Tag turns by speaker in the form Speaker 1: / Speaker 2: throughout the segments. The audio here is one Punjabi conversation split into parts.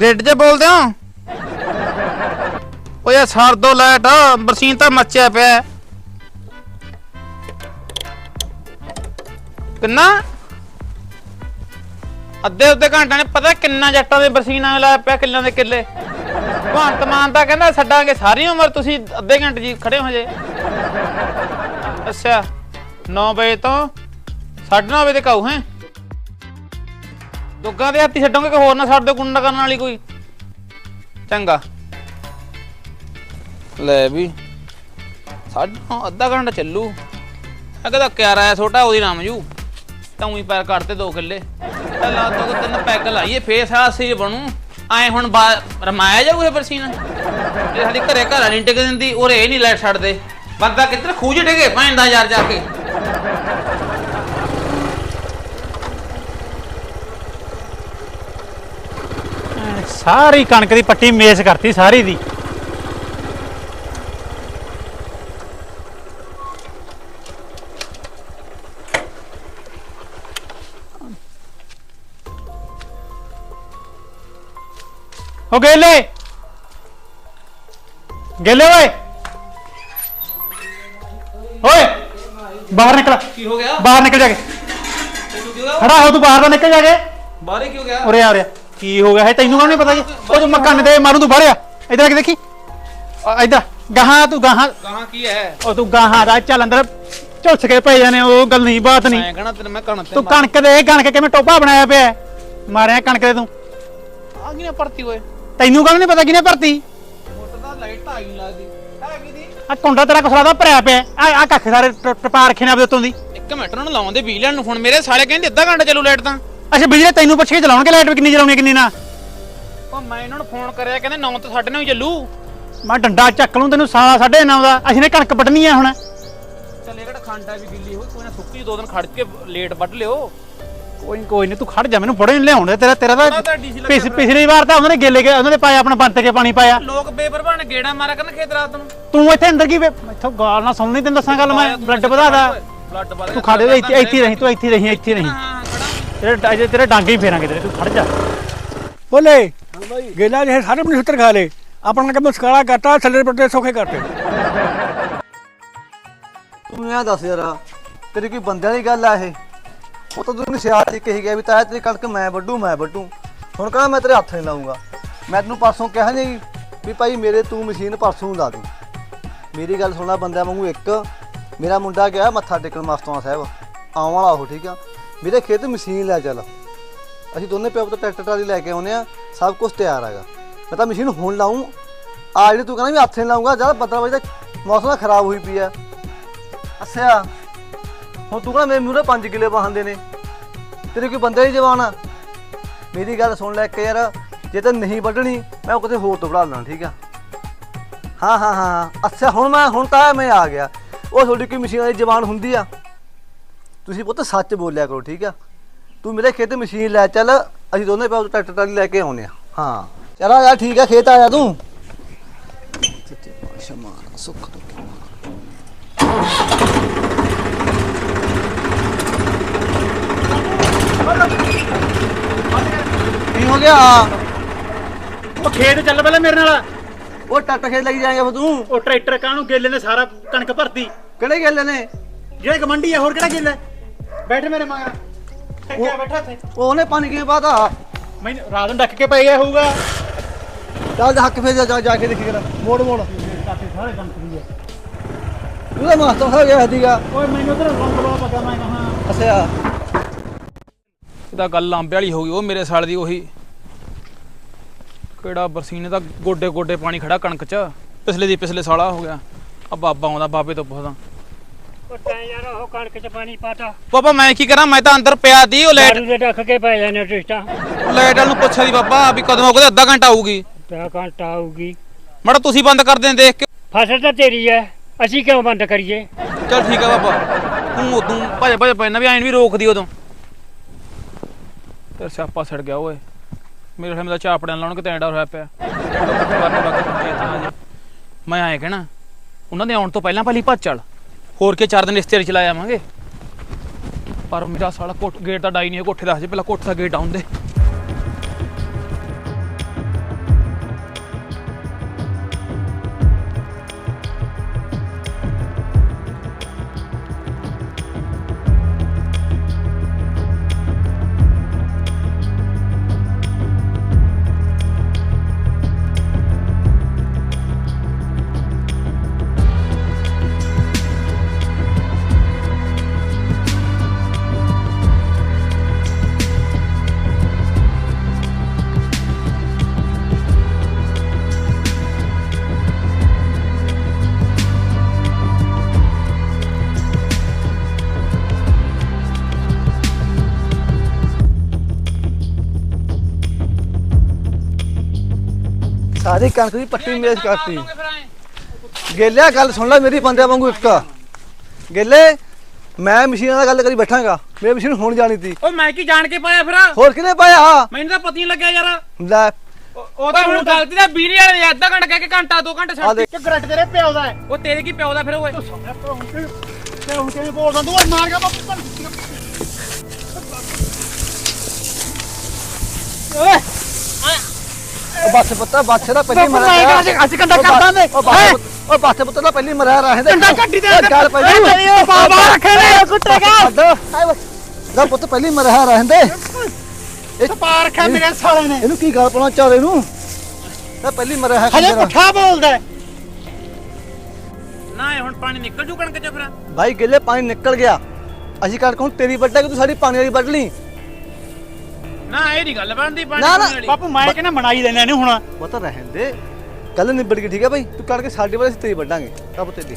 Speaker 1: ਗ੍ਰਿਡ 'ਚ ਬੋਲਦੇ ਹੋ? ਓਏ ਯਾਰ ਛੱਡ ਦੋ ਲਾਈਟ ਬਰਸੀਨ ਤਾਂ ਮੱਚਿਆ ਪਿਆ। ਹੈ। ਕਿੰਨਾ? ਅੱਧੇ ਉੱਤੇ ਘੰਟਾ ਨੇ ਪਤਾ ਕਿੰਨਾ ਜੱਟਾਂ ਦੇ ਬਰਸੀਨਾ ਲਾਇਆ ਪਿਆ ਕਿੱਲਾਂ ਦੇ ਕਿੱਲੇ। ਭਗਵੰਤ ਮਾਨ ਤਾਂ ਕਹਿੰਦਾ ਛੱਡਾਂਗੇ ਸਾਰੀ ਉਮਰ, ਤੁਸੀਂ ਅੱਧੇ ਘੰਟੇ ਜੀ ਖੜੇ ਹੋ ਜੇ ਅੱਛਾ 9 ਵਜੇ ਤੋਂ 9:30 ਵਜੇ ਤੱਕ ਆਉ ਹੈ? ਦੁੱਗਾਂ ਦੇ ਹੱਥੀ ਛੱਡੋਗੇ ਕਿ ਹੋਰ ਨਾ ਛੱਡ ਦਿਓ ਗੁੰਡਾ ਕਰਨ ਵਾਲੀ ਕੋਈ? ਚੰਗਾ। ਲੈ ਵੀ, ਸਾਡਾ ਅੱਧਾ ਘੰਟਾ ਚੱਲੂ। ਅਗੇ ਤਾਂ ਕਿਆ ਰਾਇਆ ਛੋਟਾ, ਉਹਦੀ ਨਾਮ ਜੂ। ਤਾਂ ਉਹੀ ਪੈਰ ਕੱਢਤੇ ਦੋ ਕਿੱਲੇ। ਪਹਿਲਾਂ ਦੋ ਤਿੰਨ ਪੈਗ ਲਾਈਏ, ਫੇਰ ਸਾਰਾ ਸੀ ਬਣੂ। ਐ ਹੁਣ ਬਾ- ਰਮਾਇਆ ਜਾਊ ਇਹ ਬਰਸੀਨ? ਇਹ ਸਾਡੀ ਘਰੇ ਘਰਾਂ ਨਹੀਂ ਟਿਕ ਦਿੰਦੀ ਔਰ ਇਹ ਨਹੀਂ ਲੈ ਛੱਡਦੇ। ਬੰਦਾ ਕਿੱਧਰ ਖੂਜ ਡਿਗੇ ਪੈਂਦਾ ਯਾਰ ਜਾ ਕੇ।
Speaker 2: ਸਾਰੀ ਕਣਕ ਦੀ ਪੱਟੀ ਮੇਸ ਕਰਤੀ ਸਾਰੀ ਦੀ। ਹੋ ਗੇਲੇ! ਗੇਲੇ ਓਏ! ਓਏ! ਬਾਹਰ ਨਿਕਲ।
Speaker 1: ਕੀ ਹੋ ਗਿਆ?
Speaker 2: ਬਾਹਰ ਨਿਕਲ ਜਾ ਕੇ।
Speaker 1: ਤੈਨੂੰ
Speaker 2: ਖੜਾ ਹੋ ਤੂੰ ਬਾਹਰ ਦਾ ਨਿਕਲ ਜਾ ਕੇ।
Speaker 1: ਬਾਹਰੇ ਕੀ ਹੋ ਗਿਆ?
Speaker 2: ਉਰੇ ਆ ਉਰੇ ਆ। ਕੀ ਹੋ ਗਿਆ? ਹੈ ਤੈਨੂੰ ਕਿਉਂ ਨਹੀਂ ਪਤਾ ਜੀ? ਉਹ ਜੋ ਮੱਕਨ ਦੇ ਮਾਰੂ ਤੂੰ ਬਾਹਰ ਆ। ਇਧਰ ਆ ਕੇ ਦੇਖੀ। ਇੱਧਰ। ਗਾਹਾਂ ਤੂੰ ਗਾਹਾਂ।
Speaker 1: ਕਹਾਂ ਕੀ ਹੈ?
Speaker 2: ਉਹ ਤੂੰ ਗਾਹਾਂ ਦਾ ਚੱਲ ਅੰਦਰ। ਝੁੱਸ ਕੇ ਪਏ ਜਾਣੇ ਉਹ ਗੱਲ ਨਹੀਂ ਬਾਤ ਨਹੀਂ।
Speaker 1: ਮੈਂ ਕਹਣਾ ਤੈਨੂੰ ਮੈਂ ਕਣ ਤੇ
Speaker 2: ਤੂੰ ਕਣਕ ਦੇ ਕਣਕ ਕਿਵੇਂ ਟੋਪਾ ਬਣਾਇਆ ਪਿਆ? ਹੈ? ਮਾਰਿਆ ਕਣਕ ਦੇ ਤੂੰ।
Speaker 1: ਆ ਕੀ ਨਾ ਭਰਤੀ ਹੋਏ?
Speaker 2: ਤੈਨੂੰ ਕਿਉਂ ਨਹੀਂ ਪਤਾ ਕਿਹਨੇ ਭਰਤੀ?
Speaker 1: ਮੋਟਰ ਦਾ ਲਾਈਟ ਆਈ ਨੀ ਲੱਗਦੀ। ਹੈ ਕੀ ਦੀ?
Speaker 2: ਆ ਕੁੰਡਾ ਤੇਰਾ ਕਸਰਾ ਦਾ ਭਰਿਆ ਪਿਆ। ਆ ਆ ਕੱਖ ਸਾਰੇ ਟ- ਟਪਾ ਰੱਖੇ ਨੇ ਆਪਦੇ ਉੱਤੋਂ ਦੀ।
Speaker 1: ਇੱਕ ਮਿੰਟ ਉਹਨਾਂ ਨੂੰ ਲਾਉਂਦੇ ਬਿਜਲੀ ਨੂੰ ਫੋਨ। ਮੇਰੇ ਸਾਲੇ ਕਹਿੰਦੇ ਅੱਧਾ ਘੰਟਾ ਚੱਲੂ ਲਾਈਟ ਤਾਂ।
Speaker 2: ਅੱਛਾ ਬਿਜਲੀ ਤੈਨੂੰ ਪੁੱਛ ਕੇ ਚਲਾਉਣਗੇ ਲਾਈਟ ਵੀ ਕਿੰਨੀ ਚਲਾਉਣੀ ਕਿੰਨੀ ਨਾ।
Speaker 1: ਉਹ ਮੈਂ ਇਹਨਾਂ ਨੂੰ ਫੋਨ ਕਰਿਆ ਕਹਿੰਦੇ 9 ਤੋਂ 9:30 ਹੀ ਚੱਲੂ।
Speaker 2: ਮੈਂ ਡੰਡਾ ਚੱਕ ਲੂੰ ਤੈਨੂੰ ਸਾਲਾ ਸਾਢੇ ਨੌ ਦਾ। ਅਸੀਂ ਨੇ ਕਣਕ ਵੱਢਣੀ ਆ ਹੁਣ।
Speaker 1: ਚੱਲ ਕਿਹੜਾ ਖੰਡਾ ਵੀ ਗਿੱਲੀ ਹੋਈ ਕੋਈ ਨਾ ਸੁੱਕੀ ਦੋ ਦਿਨ ਖੜ ਕੇ ਲੇਟ ਵੱਢ ਲਿਓ।
Speaker 2: ਕੋਈ ਨੀ ਕੋਈ ਨਹੀਂ ਤੂੰ ਖੜ ਜਾ ਮੈਨੂੰ ਫੜੇ ਲਿਆਉਣ ਦੇ। ਤੇਰਾ ਤੇਰਾ ਤਾਂ
Speaker 1: ਦਾ ਡੀਸੀ
Speaker 2: ਪਿਛ- ਪਿਛਲੀ ਵਾਰ ਤਾਂ ਉਹਨਾਂ ਨੇ ਗੇਲੇ ਕੇ ਉਹਨਾਂ ਪਾਇਆ ਆਪਣਾ ਬੰਤ ਕੇ ਪਾਣੀ ਪਾਇਆ।
Speaker 1: ਲੋਕ ਬੇਪਰਵਾਹ ਨੇ ਗੇੜਾ ਮਾਰਿਆ ਕਰਨ ਖੇਤ ਰਾਤ ਨੂੰ।
Speaker 2: ਤੂੰ ਇੱਥੇ ਅੰਦਰ ਕੀ ਵੇ- ਇੱਥੋਂ ਗਾਲ ਨਾ ਸੁਣਨੀ ਤੈਨੂੰ ਦੱਸਾਂ ਗੱਲ ਮੈਂ। ਬਲੱਡ ਵਧਾ ਦਾ
Speaker 1: ਬਲੱਡ ਵਧਾ
Speaker 2: ਤੂੰ ਖੜੇ ਇੱਥੇ ਇੱਥੇ ਰਹੀਂ ਤੂੰ ਇੱਥੇ ਰਹੀਂ ਇੱਥੇ ਰਹੀਂ। ਤੇਰੇ ਅਜੇ ਤੇਰੇ ਡਾਂਗੇ ਹੀ ਫੇਰਾਂਗੇ ਤੇਰੇ ਤੂੰ ਖੜ ਜਾ।
Speaker 3: ਬੋਲੇ ਗੇਲਾ ਨੇ ਸਾਰੇ ਮਨ ਖਾ ਲੇ ਆਪਣਾ ਕੰਮ ਸਕਾਲਾ ਕਰਤਾ ਥੱਲੇ ਪੱਟੇ ਸੋਖੇ ਕਰਤੇ।
Speaker 4: ਤੂੰ ਇਹ ਦੱਸ ਯਾਰ ਤੇਰੀ ਕੋਈ ਬੰਦਿਆਂ ਦੀ ਗੱਲ ਆ ਇਹ? ਉਹ ਤਾਂ ਤੂੰ ਸਿਆਲ ਜੀ ਕਹੀ ਗਿਆ ਵੀ ਤਾਇਆ ਤੇਰੀ ਕਣਕ ਮੈਂ ਵੱਢੂ ਮੈਂ ਵੱਢੂ। ਹੁਣ ਕਹਾਂ ਮੈਂ ਤੇਰੇ ਹੱਥ ਨਹੀਂ ਲਾਉਂਗਾ। ਮੈਂ ਤੈਨੂੰ ਪਰਸੋਂ ਕਿਹਾ ਜੀ ਵੀ ਭਾਈ ਮੇਰੇ ਤੂੰ ਮਸ਼ੀਨ ਪਰਸੋਂ ਲਾ ਦੇ। ਮੇਰੀ ਗੱਲ ਸੁਣਾ ਬੰਦਿਆਂ ਵਾਂਗੂ ਇੱਕ ਮੇਰਾ ਮੁੰਡਾ ਗਿਆ ਮੱਥਾ ਟੇਕਣ ਮਸਤਵਾ ਸਾਹਿਬ ਆਉਣ ਵਾਲਾ ਉਹ ਠੀਕ ਆ? ਮੇਰੇ ਖੇਤ ਮਸ਼ੀਨ ਲੈ ਚੱਲ। ਅਸੀਂ ਦੋਨੇ ਪਿਓ ਪੁੱਤ ਟਰੈਕਟਰ ਟਰਾਲੀ ਲੈ ਕੇ ਆਉਨੇ ਆ ਸਭ ਕੁਝ ਤਿਆਰ ਹੈਗਾ। ਮੈਂ ਤਾਂ ਮਸ਼ੀਨ ਹੁਣ ਲਾਉਂ ਆ ਜਿਹੜੀ ਤੂੰ ਕਹਿੰਦਾ ਵੀ ਹੱਥ ਨਹੀਂ ਲਾਉਂਗਾ ਜਦ 15 ਵਜੇ ਤੱਕ ਮੌਸਮ ਖਰਾਬ ਹੋਈ ਪਈ ਆ। ਅੱਛਾ, ਹੁਣ ਤੂੰ ਕਹਿੰਦਾ ਮੇਰੇ ਮੂਹਰੇ 5 ਕਿੱਲੇ ਵਾਹੰਦੇ ਨੇ। ਤੇਰੇ ਕੋਈ ਬੰਦਾ ਹੀ ਜਵਾਨ। ਆ ਮੇਰੀ ਗੱਲ ਸੁਣ ਲੈ ਕੇ ਯਾਰ, ਜੇ ਤਾਂ ਨਹੀਂ ਵੱਢਣੀ, ਮੈਂ ਉਹ ਕਿਤੇ ਹੋਰ ਤੋਂ ਵੜਾ ਲੈਣਾ ਠੀਕ ਆ? ਹਾਂ ਹਾਂ ਹਾਂ। ਅੱਛਾ, ਹੁਣ ਮੈਂ ਹੁਣ ਤਾਂ ਮੈਂ ਆ ਗਿਆ। ਉਹ ਤੁਹਾਡੀ ਕੋਈ ਮਸ਼ੀਨ ਵਾਲੀ ਜਵਾਨ ਹੁੰਦੀ ਆ। ਤੁਸੀਂ ਪੁੱਤ ਸੱਚ ਬੋਲਿਆ ਕਰੋ ਠੀਕ ਆ? ਤੂੰ ਮੇਰੇ ਖੇਤ ਮਸ਼ੀਨ ਲੈ ਚੱਲ ਅਸੀਂ ਦੋਨੇ ਪਿਓ ਟਰੈਕਟਰ ਟਰਾਲੀ ਲੈ ਕੇ ਆਉਨੇ ਆ ਹਾਂ। ਚਲ ਆ ਯਾਰ ਠੀਕ ਆ ਖੇਤ ਆ ਜਾ ਤੂੰ। ਸੁੱਖ ਕੀ ਹੋ ਗਿਆ?
Speaker 2: ਉਹ ਖੇਤ ਚੱਲ ਪਹਿਲਾਂ ਮੇਰੇ ਨਾਲ।
Speaker 4: ਉਹ ਟੱਟ ਖੇਤ ਲੱਗ ਜਾਏਗਾ ਫਿਰ ਤੂੰ।
Speaker 2: ਉਹ ਟਰੈਕਟਰ ਕਾਹਨੂੰ ਗੇਲੇ ਨੇ ਸਾਰਾ ਕਣਕ ਭਰਤੀ।
Speaker 4: ਕਿਹੜੇ ਗੱਲ ਨੇ?
Speaker 2: ਜਿਹੜੇ ਗਮੰਡੀ ਆ ਹੋਰ ਕਿਹੜਾ ਗੇਲਾ ਬੈਠ ਮੇਰੇ ਮਗਰ ਕਿਆ ਬੈਠਾ
Speaker 4: ਉਹ ਉਹਨੇ ਪਾਣੀ ਕਿਵੇਂ ਪਾਤਾ?
Speaker 2: ਮੈਨੂੰ ਰਾਤ ਨੂੰ ਡੱਕ ਕੇ ਪੈ ਗਿਆ ਹੋਊਗਾ।
Speaker 4: ਚੱਲ ਹੱਕ ਫੇਰ ਜਾ- ਜਾ ਜਾ ਕੇ ਦੇਖੀ ਕਰ। ਮੋੜ ਮੋੜ।
Speaker 2: ਕਾਫੀ ਸਾਰੇ ਕਣਕ ਦੀ ਹੈ
Speaker 4: ਉਹਦਾ ਮਾਸਟਰ ਹੋ ਗਿਆ ਸੀਗਾ।
Speaker 2: ਓਏ ਮੈਨੂੰ ਉਧਰ ਰੰਗ ਬੜਾ ਪਤਾ ਮੈਂ ਕਹਾਂ।
Speaker 4: ਅੱਛਾ।
Speaker 1: ਇਹਦਾ ਗੱਲ ਲਾਂਬੇ ਵਾਲੀ ਹੋ ਗਈ ਉਹ ਮੇਰੇ ਸਾਲ ਦੀ ਉਹੀ। ਕਿਹੜਾ ਬਰਸੀਨੇ ਦਾ ਗੋਡੇ ਗੋਡੇ ਪਾਣੀ ਖੜਾ ਕਣਕ ਚ। ਪਿਛਲੇ ਦੀ ਪਿਛਲੇ ਸਾਲਾ ਹੋ ਗਿਆ। ਆ ਬਾਬਾ ਆਉਂਦਾ ਬਾਬੇ ਤੋਂ ਪੁੱਛਦਾ।
Speaker 5: ਉਹ ਤੈਂ ਯਾਰ ਉਹ ਕਣਕ ਚ ਪਾਣੀ ਪਾਤਾ
Speaker 1: ਬਾਬਾ ਮੈਂ ਕੀ ਕਰਾਂ? ਮੈਂ ਤਾਂ ਅੰਦਰ ਪਿਆ ਦੀ ਉਹ ਲਾਈਟ
Speaker 5: ਦਾਰੂ ਦੇ ਡੱਕ ਕੇ ਪੈ ਜਾਂਦੇ ਟਿਸਟਾਂ
Speaker 1: ਲਾਈਟ ਵਾਲ ਨੂੰ ਪੁੱਛਿਆ ਦੀ ਬਾਬਾ ਵੀ ਕਦੋਂ ਆਉਗਾ ਅੱਧਾ ਘੰਟਾ ਆਊਗੀ
Speaker 5: ਤਾਂ ਘੰਟਾ ਆਊਗੀ
Speaker 1: ਮੜਾ ਤੁਸੀਂ ਬੰਦ ਕਰ ਦੇਣ ਦੇਖ ਕੇ।
Speaker 5: ਫਸਲ ਤਾਂ ਤੇਰੀ ਐ ਅਸੀਂ ਕਿਉਂ ਬੰਦ ਕਰੀਏ?
Speaker 1: ਚਲ ਠੀਕ ਆ ਬਾਬਾ। ਤੂੰ ਉਦੋਂ ਭਜ ਭਜ ਪੈਣਾ ਵੀ ਐਨ ਵੀ ਰੋਕਦੀ ਉਦੋਂ। ਤੇ ਸਿਆਪਾ ਸੜ ਗਿਆ ਓਏ। ਮੇਰੇ ਖਿਆਲ ਦਾ ਚਾਪੜਿਆਂ ਲਾਉਣ ਕਿਤੇ ਐਂਡਾ ਹੋਇਆ ਪਿਆ। ਮੈਂ ਆਏ ਕਹਿਣਾ ਉਹਨਾਂ ਦੇ ਆਉਣ ਤੋਂ ਪਹਿਲਾਂ ਪਹਿਲੀ ਭੱਜ ਚੱਲ। ਹੋਰ ਕੇ ਚਾਰ ਦਿਨ ਇਸ ਤੇਰੇ ਚਲਾ ਆਵਾਂਗੇ? ਪਰ ਮੇਰਾ ਸਾਲਾ ਕੋਟ ਗੇਟ ਦਾ ਡਾਈ ਨਹੀਂ ਹੈ ਕੋਠੇ ਦਾ ਹਜੇ ਪਹਿਲਾਂ ਕੋਠੇ ਦਾ ਗੇਟ ਆਉਣ ਦੇ।
Speaker 4: ਸਾਰੀ ਕਣਕ ਦੀ ਪੱਟੀ ਮੇਜ਼ ਕਰਤੀ। ਗੇਲਿਆ ਗੱਲ ਸੁਣ ਲੈ ਮੇਰੀ ਬੰਦਿਆਂ ਵਾਂਗੂ ਇੱਕ। ਗੇਲੇ ਮੈਂ ਮਸ਼ੀਨਾਂ ਨਾਲ ਗੱਲ ਕਰੀ ਬੈਠਾਂਗਾ। ਮੇਰੀ ਮਸ਼ੀਨ ਹੁਣ ਜਾਣੀ ਤੀ।
Speaker 1: ਓਏ ਮੈਂ ਕੀ ਜਾਣ ਕੇ ਪਾਇਆ ਫਿਰ?
Speaker 4: ਹੋਰ ਕਿਨੇ ਪਾਇਆ?
Speaker 1: ਮੈਨੂੰ ਤਾਂ ਪਤਾ ਨਹੀਂ ਲੱਗਿਆ ਯਾਰ।
Speaker 4: ਲੈ।
Speaker 1: ਉਹ ਤਾਂ ਹੁਣ ਗਲਤੀ ਦਾ ਬਿਜਲੀ ਵਾਲੇ ਨੇ ਅੱਧਾ ਘੰਟਾ ਕਹਿ ਕੇ ਘੰਟਾ 2 ਘੰਟੇ ਛੱਡ
Speaker 2: ਕਿ। ਗਰੰਟ ਤੇਰੇ ਪਿਓ ਦਾ
Speaker 1: ਉਹ ਤੇਰੇ ਕੀ ਪਿਓ ਦਾ ਫਿਰ ਓਏ
Speaker 2: ਤੇ ਹੁਣ ਕਿਵੇਂ ਬੋਲਦਾ? ਤੂੰ ਮਾਰ ਗਿਆ ਬਾਪੂ ਓਏ!
Speaker 4: ਉਹ ਬੱਸ ਪੁੱਤਾ ਬੱਸ ਦਾ ਪਹਿਲੀ ਮਰਿਆ
Speaker 2: ਅੱਜ ਕੰਡਾ ਕਰਦਾ ਨੇ
Speaker 4: ਉਹ ਬੱਸ ਉਹ ਬੱਸ ਪੁੱਤ ਦਾ ਪਹਿਲੀ ਮਰਿਆ ਰਹੇ
Speaker 2: ਕੰਡਾ ਕੱਢੀ ਦੇ
Speaker 4: ਗੱਲ ਪੈ
Speaker 2: ਏ ਤੇਰੀ ਉਹ ਬਾਬਾ ਰੱਖੇ ਨੇ ਕੁੱਟੇਗਾ
Speaker 4: ਦਾ ਪੁੱਤ ਪਹਿਲੀ ਮਰਿਆ ਰਹਿੰਦੇ
Speaker 2: ਇਹ ਪਾ ਰੱਖਿਆ ਮੇਰੇ ਸਾਲੇ ਨੇ।
Speaker 4: ਇਹਨੂੰ ਕੀ ਗੱਲ ਪਾਉਣਾ ਚਾਰੇ ਨੂੰ? ਇਹ ਪਹਿਲੀ ਮਰਿਆ ਹੈ
Speaker 2: ਹਜੇ
Speaker 4: ਕੰਜਰਾ।
Speaker 2: ਪੁੱਠਾ ਬੋਲਦਾ ਹੈ।
Speaker 1: ਨਾ ਹੁਣ ਪਾਣੀ ਨਿਕਲ ਜੂ ਕਣਕ ਚ ਫਿਰ।
Speaker 4: ਭਾਈ ਗਿੱਲੇ ਪਾਣੀ ਨਿਕਲ ਗਿਆ। ਅਸੀਂ ਕਣਕ ਹੁਣ ਤੇਰੀ ਵੱਡਾ ਕਿ ਤੂੰ ਸਾਡੀ ਪਾਣੀ ਵਾਲੀ ਵੱਢ ਲਈ।
Speaker 1: ਨਾ ਇਹ ਨਹੀਂ ਗੱਲ ਬਣਦੀ ਪਾਣੀ
Speaker 4: ਨਾ, ਨਾ,
Speaker 1: ਵਾਲੀ।
Speaker 2: ਬਾਪੂ ਮੈਂ ਕਹਿੰਦਾ ਮਨਾਈ ਦੇਣਾ ਇਹਨੂੰ ਹੁਣ।
Speaker 4: ਪਤਾ ਰਹਿਣ ਦੇ ਗੱਲ ਨਿਬੜ ਗਈ ਠੀਕ ਹੈ ਭਾਈ ਤੂੰ ਕਣਕ ਸਾਡੇ ਵਾਲੇ ਅਸੀਂ ਤੇਰੀ ਵੱਢਾਂਗੇ ਰੱਬ ਤੇਰੀ।